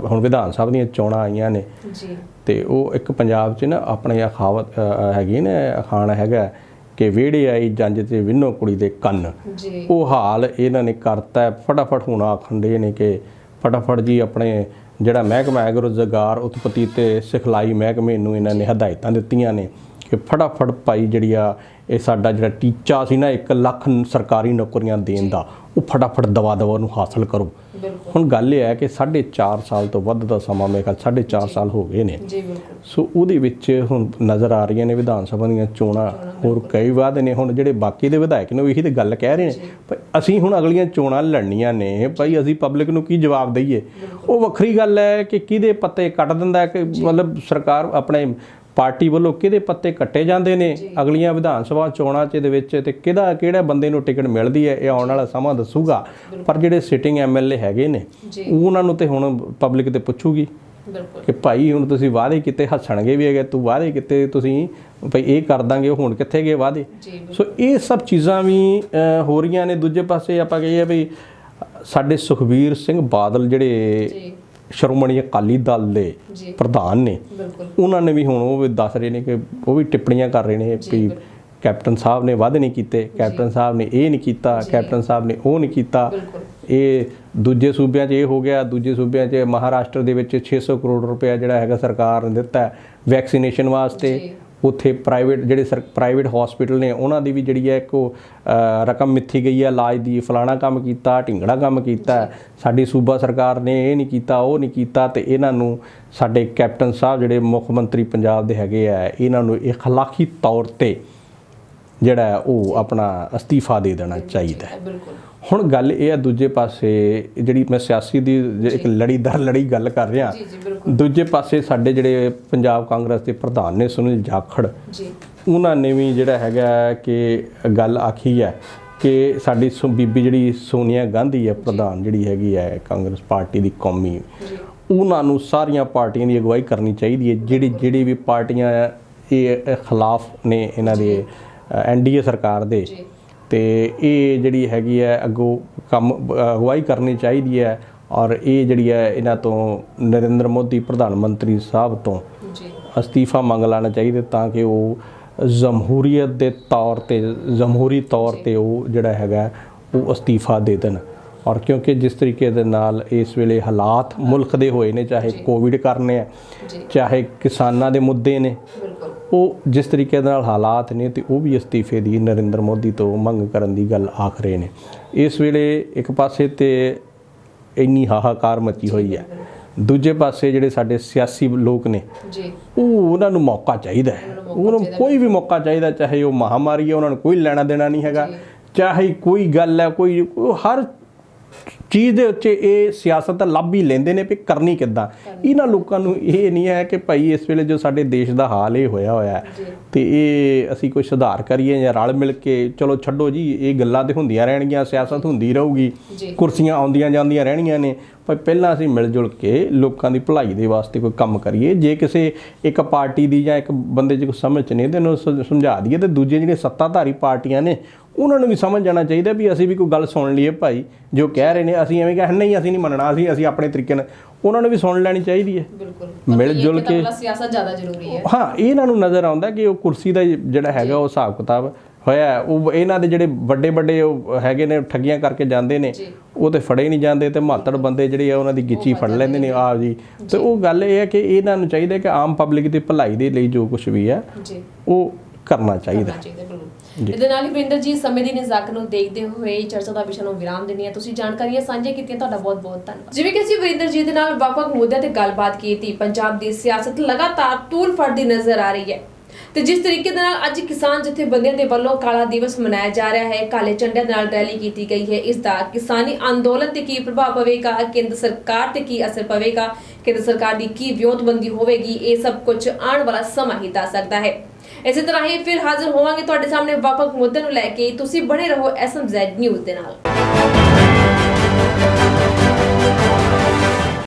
ਹੁਣ ਵਿਧਾਨ ਸਭਾ ਦੀਆਂ ਚੋਣਾਂ ਆਈਆਂ ਨੇ। ਜੀ। ਤੇ ਉਹ ਇੱਕ ਪੰਜਾਬ 'ਚ ਨਾ ਆਪਣੇ ਅਖਾਵਤ ਹੈਗੀ ਨੇ ਅਖਾਣ ਹੈਗਾ ਕਿ ਵਿਹੜੇ ਆਈ ਜੰਜ ਤੇ ਵਿੰਨੋ ਕੁੜੀ ਦੇ ਕੰਨ। ਜੀ। ਉਹ ਹਾਲ ਇਹਨਾਂ ਨੇ ਕਰਤਾ। ਫਟਾਫਟ ਹੁਣ ਆਖੰਡੇ ਨੇ ਕਿ ਫਟਾਫਟ ਜੀ ਆਪਣੇ ਜਿਹੜਾ ਮਹਿਕਮਾ ਹੈ ਰੁਜ਼ਗਾਰ ਉਤਪਤੀ ਤੇ ਸਿਖਲਾਈ ਮਹਿਕਮੇ ਨੂੰ ਇਹਨਾਂ ਨੇ ਹਦਾਇਤਾਂ ਦਿੱਤੀਆਂ ਨੇ ਕਿ ਫਟਾਫਟ ਭਾਈ ਜਿਹੜੀ ਆ ਇਹ ਸਾਡਾ ਜਿਹੜਾ ਟੀਚਾ ਸੀ ਨਾ 1 ਲੱਖ ਸਰਕਾਰੀ ਨੌਕਰੀਆਂ ਦੇਣ ਦਾ ਉਹ ਫਟਾਫਟ ਦਵਾ ਦਵਾ ਨੂੰ ਹਾਸਲ ਕਰੋ। ਹੁਣ ਗੱਲ ਇਹ ਹੈ ਕਿ 4.5 ਸਾਲ ਤੋਂ ਵੱਧ ਦਾ ਸਮਾਂ ਮੇਰੇ ਖਿਆਲ 4.5 ਸਾਲ ਹੋ ਗਏ ਨੇ। ਜੀ ਬਿਲਕੁਲ। ਸੋ ਉਹਦੇ ਵਿੱਚ ਹੁਣ ਨਜ਼ਰ ਆ ਰਹੀਆਂ ਨੇ ਵਿਧਾਨ ਸਭਾ ਦੀਆਂ ਚੋਣਾਂ ਹੋਰ ਕਈ ਵਾਅਦੇ ਨੇ। ਹੁਣ ਜਿਹੜੇ ਬਾਕੀ ਦੇ ਵਿਧਾਇਕ ਨੇ ਉਹ ਇਹੀ ਤੇ ਗੱਲ ਕਹਿ ਰਹੇ ਨੇ ਭਾਈ ਅਸੀਂ ਹੁਣ ਅਗਲੀਆਂ ਚੋਣਾਂ ਲੜਨੀਆਂ ਨੇ ਭਾਈ ਅਸੀਂ ਪਬਲਿਕ ਨੂੰ ਕੀ ਜਵਾਬ ਦਈਏ? ਉਹ ਵੱਖਰੀ ਗੱਲ ਹੈ ਕਿ ਕਿਹਦੇ ਪੱਤੇ ਕੱਟ ਦਿੰਦਾ ਕਿ ਮਤਲਬ ਸਰਕਾਰ ਆਪਣੇ ਪਾਰਟੀ ਵੱਲੋਂ ਕਿਹਦੇ ਪੱਤੇ ਕੱਟੇ ਜਾਂਦੇ ਨੇ? ਅਗਲੀਆਂ ਵਿਧਾਨ ਸਭਾ ਚੋਣਾਂ 'ਚ ਦੇ ਵਿੱਚ ਤੇ ਕਿਹਦਾ ਕਿਹੜਾ ਬੰਦੇ ਨੂੰ ਟਿਕਟ ਮਿਲਦੀ ਹੈ? ਇਹ ਆਉਣ ਵਾਲਾ ਸਮਾਂ ਦੱਸੂਗਾ। ਪਰ ਜਿਹੜੇ ਸਿਟਿੰਗ ਐਮਐਲਏ ਹੈਗੇ ਨੇ ਉਹਨਾਂ ਨੂੰ ਤੇ ਹੁਣ ਪਬਲਿਕ ਤੇ ਪੁੱਛੂਗੀ ਬਿਲਕੁਲ। ਕਿ ਭਾਈ ਹੁਣ ਤੁਸੀਂ ਵਾਅਦੇ ਕੀਤੇ ਹੱਸਣਗੇ ਵੀ ਹੈਗੇ ਤੂੰ ਵਾਅਦੇ ਕੀਤੇ ਤੁਸੀਂ ਭਈ ਇਹ ਕਰ ਦਾਂਗੇ ਹੁਣ ਕਿੱਥੇ ਗਏ ਵਾਅਦੇ। ਸੋ ਇਹ ਸਭ ਚੀਜ਼ਾਂ ਵੀ ਹੋ ਰਹੀਆਂ ਨੇ। ਦੂਜੇ ਪਾਸੇ ਆਪਾਂ ਕਹੀਏ ਵੀ ਸਾਡੇ ਸੁਖਬੀਰ ਸਿੰਘ ਬਾਦਲ ਜਿਹੜੇ ਸ਼੍ਰੋਮਣੀ ਅਕਾਲੀ ਦਲ ਦੇ ਪ੍ਰਧਾਨ ਨੇ। ਉਹਨਾਂ ਨੇ ਵੀ ਹੁਣ ਉਹ ਵੀ ਦੱਸ ਰਹੇ ਨੇ ਕਿ ਉਹ ਵੀ ਟਿੱਪਣੀਆਂ ਕਰ ਰਹੇ ਨੇ ਵੀ ਕੈਪਟਨ ਸਾਹਿਬ ਨੇ ਵਾਅਦੇ ਨਹੀਂ ਕੀਤੇ ਕੈਪਟਨ ਸਾਹਿਬ ਨੇ ਇਹ ਨਹੀਂ ਕੀਤਾ ਕੈਪਟਨ ਸਾਹਿਬ ਨੇ ਉਹ ਨਹੀਂ ਕੀਤਾ। ਇਹ ਦੂਜੇ ਸੂਬਿਆਂ 'ਚ ਇਹ ਹੋ ਗਿਆ ਦੂਜੇ ਸੂਬਿਆਂ 'ਚ ਮਹਾਰਾਸ਼ਟਰ ਦੇ ਵਿੱਚ 600 ਕਰੋੜ ਰੁਪਏ ਜਿਹੜਾ ਹੈਗਾ ਸਰਕਾਰ ਨੇ ਦਿੱਤਾ ਵੈਕਸੀਨੇਸ਼ਨ ਵਾਸਤੇ। ਉੱਥੇ ਪ੍ਰਾਈਵੇਟ ਜਿਹੜੇ ਪ੍ਰਾਈਵੇਟ ਹਸਪੀਟਲ ਨੇ ਉਹਨਾਂ ਦੀ ਵੀ ਜਿਹੜੀ ਹੈ ਇੱਕ ਰਕਮ ਮਿੱਥੀ ਗਈ ਹੈ ਇਲਾਜ ਦੀ ਫਲਾਣਾ ਕੰਮ ਕੀਤਾ ਢਿੰਗੜਾ ਕੰਮ ਕੀਤਾ ਸਾਡੀ ਸੂਬਾ ਸਰਕਾਰ ਨੇ ਇਹ ਨਹੀਂ ਕੀਤਾ ਉਹ ਨਹੀਂ ਕੀਤਾ ਤੇ ਇਹਨਾਂ ਨੂੰ ਸਾਡੇ ਕੈਪਟਨ ਸਾਹਿਬ ਜਿਹੜੇ ਮੁੱਖ ਮੰਤਰੀ ਪੰਜਾਬ ਦੇ ਹੈਗੇ ਆ ਇਹਨਾਂ ਨੂੰ ਇਖਲਾਕੀ ਤੌਰ ਤੇ ਜਿਹੜਾ ਉਹ ਆਪਣਾ ਅਸਤੀਫਾ ਦੇ ਦੇਣਾ ਚਾਹੀਦਾ ਹੈ ਬਿਲਕੁਲ। ਹੁਣ ਗੱਲ ਇਹ ਹੈ ਦੂਜੇ ਪਾਸੇ ਜਿਹੜੀ ਮੈਂ ਸਿਆਸੀ ਦੀ ਇੱਕ ਲੜੀ ਦਰ ਲੜੀ ਗੱਲ ਕਰ ਰਿਹਾ ਜੀ ਜੀ ਬਿਲਕੁਲ। ਦੂਜੇ ਪਾਸੇ ਸਾਡੇ ਜਿਹੜੇ ਪੰਜਾਬ ਕਾਂਗਰਸ ਦੇ ਪ੍ਰਧਾਨ ਨੇ ਸੁਨੀਲ ਜਾਖੜ ਜੀ। ਉਹਨਾਂ ਨੇ ਵੀ ਜਿਹੜਾ ਹੈਗਾ ਕਿ ਗੱਲ ਆਖੀ ਹੈ ਕਿ ਸਾਡੀ ਬੀਬੀ ਜਿਹੜੀ ਸੋਨੀਆ ਗਾਂਧੀ ਹੈ ਪ੍ਰਧਾਨ ਜਿਹੜੀ ਹੈਗੀ ਹੈ ਕਾਂਗਰਸ ਪਾਰਟੀ ਦੀ ਕੌਮੀ ਉਹਨਾਂ ਨੂੰ ਸਾਰੀਆਂ ਪਾਰਟੀਆਂ ਦੀ ਅਗਵਾਈ ਕਰਨੀ ਚਾਹੀਦੀ ਹੈ ਜਿਹੜੀ ਜਿਹੜੀ ਵੀ ਪਾਰਟੀਆਂ ਇਹ ਇਹ ਖਿਲਾਫ ਨੇ ਇਹਨਾਂ ਦੇ ਐਨਡੀਏ ਸਰਕਾਰ ਦੇ। ਤੇ ਇਹ ਜਿਹੜੀ ਹੈਗੀ ਹੈ ਅੱਗੋਂ ਕੰਮ ਅਗਵਾਈ ਕਰਨੀ ਚਾਹੀਦੀ ਹੈ ਔਰ ਇਹ ਜਿਹੜੀ ਹੈ ਇਹਨਾਂ ਤੋਂ ਨਰਿੰਦਰ ਮੋਦੀ ਪ੍ਰਧਾਨ ਮੰਤਰੀ ਸਾਹਿਬ ਤੋਂ ਜੀ। ਅਸਤੀਫਾ ਮੰਗ ਲੈਣਾ ਚਾਹੀਦਾ ਤਾਂ ਕਿ ਉਹ ਜਮਹੂਰੀਅਤ ਦੇ ਤੌਰ ਤੇ ਜਮਹੂਰੀ ਤੌਰ ਤੇ ਉਹ ਜਿਹੜਾ ਹੈਗਾ ਉਹ ਅਸਤੀਫਾ ਦੇ ਦੇਣ। ਔਰ ਕਿਉਂਕਿ ਜਿਸ ਤਰੀਕੇ ਦੇ ਨਾਲ ਇਸ ਵੇਲੇ ਹਾਲਾਤ ਮੁਲਕ ਦੇ ਹੋਏ ਨੇ ਚਾਹੇ ਕੋਵਿਡ ਕਰਨੇ ਆ ਚਾਹੇ ਕਿਸਾਨਾਂ ਦੇ ਮੁੱਦੇ ਨੇ ਬਿਲਕੁਲ। ਉਹ ਜਿਸ ਤਰੀਕੇ ਦੇ ਨਾਲ ਹਾਲਾਤ ਨੇ ਤੇ ਉਹ ਵੀ ਅਸਤੀਫੇ ਦੀ ਨਰਿੰਦਰ ਮੋਦੀ ਤੋਂ ਮੰਗ ਕਰਨ ਦੀ ਗੱਲ ਆਖ ਰਹੇ ਨੇ। ਇਸ ਵੇਲੇ ਇੱਕ ਪਾਸੇ ਤੇ ਇੰਨੀ ਹਾਹਾਕਾਰ ਮਚੀ ਹੋਈ ਹੈ। ਦੂਜੇ ਪਾਸੇ ਜਿਹੜੇ ਸਾਡੇ ਸਿਆਸੀ ਲੋਕ ਨੇ ਜੀ। ਉਹ ਉਹਨਾਂ ਨੂੰ ਮੌਕਾ ਚਾਹੀਦਾ ਹੈ। ਉਹਨਾਂ ਨੂੰ ਕੋਈ ਵੀ ਮੌਕਾ ਚਾਹੀਦਾ ਚਾਹੇ ਉਹ ਮਹਾਮਾਰੀ ਹੈ ਉਹਨਾਂ ਨੂੰ ਕੋਈ ਲੈਣਾ ਦੇਣਾ ਨਹੀਂ ਹੈਗਾ। ਚਾਹੇ ਕੋਈ ਗੱਲ ਹੈ ਕੋਈ ਹਰ ਚੀਜ਼ ਦੇ ਉੱਤੇ ਇਹ ਸਿਆਸਤ ਲੱਭ ਹੀ ਲੈਂਦੇ ਨੇ ਵੀ ਕਰਨੀ ਕਿੱਦਾਂ। ਇਹਨਾਂ ਲੋਕਾਂ ਨੂੰ ਇਹ ਨਹੀਂ ਹੈ ਕਿ ਭਾਈ ਇਸ ਵੇਲੇ ਜੋ ਸਾਡੇ ਦੇਸ਼ ਦਾ ਹਾਲ ਇਹ ਹੋਇਆ ਹੋਇਆ ਤੇ ਇਹ ਅਸੀਂ ਕੋਈ ਸੁਧਾਰ ਕਰੀਏ ਜਾਂ ਰਲ ਮਿਲ ਕੇ ਚਲੋ ਛੱਡੋ ਜੀ ਇਹ ਗੱਲਾਂ ਤੇ ਹੁੰਦੀਆਂ ਰਹਿਣਗੀਆਂ ਸਿਆਸਤ ਹੁੰਦੀ ਰਹੂਗੀ। ਕੁਰਸੀਆਂ ਆਉਂਦੀਆਂ ਜਾਂਦੀਆਂ ਰਹਿਣੀਆਂ ਨੇ ਪਰ ਪਹਿਲਾਂ ਅਸੀਂ ਮਿਲ ਜੁਲ ਕੇ ਲੋਕਾਂ ਦੀ ਭਲਾਈ ਦੇ ਵਾਸਤੇ ਕੋਈ ਕੰਮ ਕਰੀਏ। ਜੇ ਕਿਸੇ ਇੱਕ ਪਾਰਟੀ ਦੀ ਜਾਂ ਇੱਕ ਬੰਦੇ 'ਚ ਕੋਈ ਸਮਝ 'ਚ ਨਹੀਂ ਤੇ ਉਹਨੂੰ ਸਮਝਾ ਦਈਏ ਤੇ ਦੂਜੇ ਜਿਹੜੇ ਸੱਤਾਧਾਰੀ ਪਾਰਟੀਆਂ ਨੇ ਉਹਨਾਂ ਨੂੰ ਵੀ ਸਮਝ ਜਾਣਾ ਚਾਹੀਦਾ ਵੀ ਅਸੀਂ ਵੀ ਕੋਈ ਗੱਲ ਸੁਣ ਲਈਏ ਭਾਈ। ਜੋ ਕਹਿ ਰਹੇ ਨੇ ਅਸੀਂ ਐਵੇਂ ਕਹਿ ਨਹੀਂ ਅਸੀਂ ਨਹੀਂ ਮੰਨਣਾ ਅਸੀਂ ਅਸੀਂ ਆਪਣੇ ਤਰੀਕੇ ਨਾਲ। ਉਹਨਾਂ ਨੂੰ ਵੀ ਸੁਣ ਲੈਣੀ ਚਾਹੀਦੀ ਹੈ। ਬਿਲਕੁਲ। ਮਿਲ ਜੁਲ ਕੇ ਸਿਆਸਤ ਜ਼ਿਆਦਾ ਜ਼ਰੂਰੀ ਹੈ। ਹਾਂ ਇਹਨਾਂ ਨੂੰ ਨਜ਼ਰ ਆਉਂਦਾ ਕਿ ਉਹ ਕੁਰਸੀ ਦਾ ਜਿਹੜਾ ਹੈਗਾ ਉਹ ਹਿਸਾਬ ਕਿਤਾਬ ਹੋਇਆ। ਉਹ ਇਹਨਾਂ ਦੇ ਜਿਹੜੇ ਵੱਡੇ ਵੱਡੇ ਉਹ ਹੈਗੇ ਨੇ ਠੱਗੀਆਂ ਕਰਕੇ ਜਾਂਦੇ ਨੇ। ਉਹ ਤੇ ਫੜੇ ਨਹੀਂ ਜਾਂਦੇ ਤੇ ਮਾਤੜ ਬੰਦੇ ਜਿਹੜੇ ਆ ਉਹਨਾਂ ਦੀ ਗਿੱਚੀ ਫੜ ਲੈਂਦੇ ਨੇ। ਆ ਜੀ। ਤੇ ਉਹ ਗੱਲ ਇਹ ਹੈ ਕਿ ਇਹਨਾਂ ਨੂੰ ਚਾਹੀਦਾ ਕਿ ਆਮ ਪਬਲਿਕ ਦੀ ਭਲਾਈ ਦੇ ਲਈ ਜੋ ਕੁਝ ਵੀ ਹੈ ਜੀ। ਉਹ ਕਰਨਾ ਚਾਹੀਦਾ ਕਰਨਾ ਚਾਹੀਦਾ। ਬਿਲਕੁਲ। ਇਹਦੇ ਨਾਲ ਹੀ ਵਰਿੰਦਰ ਜੀ ਸਮੇਂ ਦੀ ਨਿਜ਼ਾਕਤ ਨੂੰ ਦੇਖਦੇ ਹੋਏ ਚਰਚਾ ਦਾ ਵਿਸ਼ਾ ਨੂੰ ਵਿਰਾਮ ਦਿੰਦੇ ਹਾਂ। ਤੁਸੀਂ ਜਾਣਕਾਰੀਆਂ ਸਾਂਝੀਆਂ ਕੀਤੀਆਂ ਤੁਹਾਡਾ ਬਹੁਤ ਬਹੁਤ ਧੰਨਵਾਦ। ਜਿਵੇਂ ਕਿ ਅਸੀਂ ਵਰਿੰਦਰ ਜੀ ਦੇ ਨਾਲ ਵੱਖ-ਵੱਖ ਮੁੱਦਿਆਂ ਤੇ ਗੱਲਬਾਤ ਕੀਤੀ ਪੰਜਾਬ ਦੀ ਸਿਆਸਤ ਲਗਾਤਾਰ ਤੂਲ ਫੜਦੀ ਨਜ਼ਰ ਆ ਰਹੀ ਹੈ। ਤੇ ਜਿਸ ਤਰੀਕੇ ਦੇ ਨਾਲ ਅੱਜ ਕਿਸਾਨ ਜਥੇਬੰਦੀਆਂ ਦੇ ਵੱਲੋਂ ਕਾਲਾ ਦਿਵਸ ਮਨਾਇਆ ਜਾ ਰਿਹਾ ਹੈ ਕਾਲੇ ਝੰਡਿਆਂ ਦੇ ਨਾਲ ਰੈਲੀ ਕੀਤੀ ਗਈ ਹੈ। ਇਸ ਦਾ ਕਿਸਾਨੀ ਅੰਦੋਲਨ ਤੇ ਕੀ ਪ੍ਰਭਾਵ ਪਵੇਗਾ ਕੇਂਦਰ ਸਰਕਾਰ ਤੇ ਕੀ ਅਸਰ ਪਵੇਗਾ ਕੇਂਦਰ ਸਰਕਾਰ ਦੀ ਕੀ ਵਿਉਂਤਬੰਦੀ ਹੋਵੇਗੀ ਇਹ ਸਭ ਕੁਝ ਆਉਣ ਵਾਲਾ ਸਮਾਂ ਹੀ ਦੱਸ ਸਕਦਾ ਹੈ। ਇਸੇ ਤਰ੍ਹਾਂ ਹੀ ਫਿਰ ਹਾਜ਼ਰ ਹੋਵਾਂਗੇ ਤੁਹਾਡੇ ਸਾਹਮਣੇ ਵੱਖ-ਵੱਖ ਮੁੱਦਿਆਂ ਨੂੰ ਲੈ ਕੇ। ਤੁਸੀਂ ਬਣੇ ਰਹੋ ਐਸਐਮਜ਼ੈਡ ਨਿਊਜ਼ ਦੇ ਨਾਲ।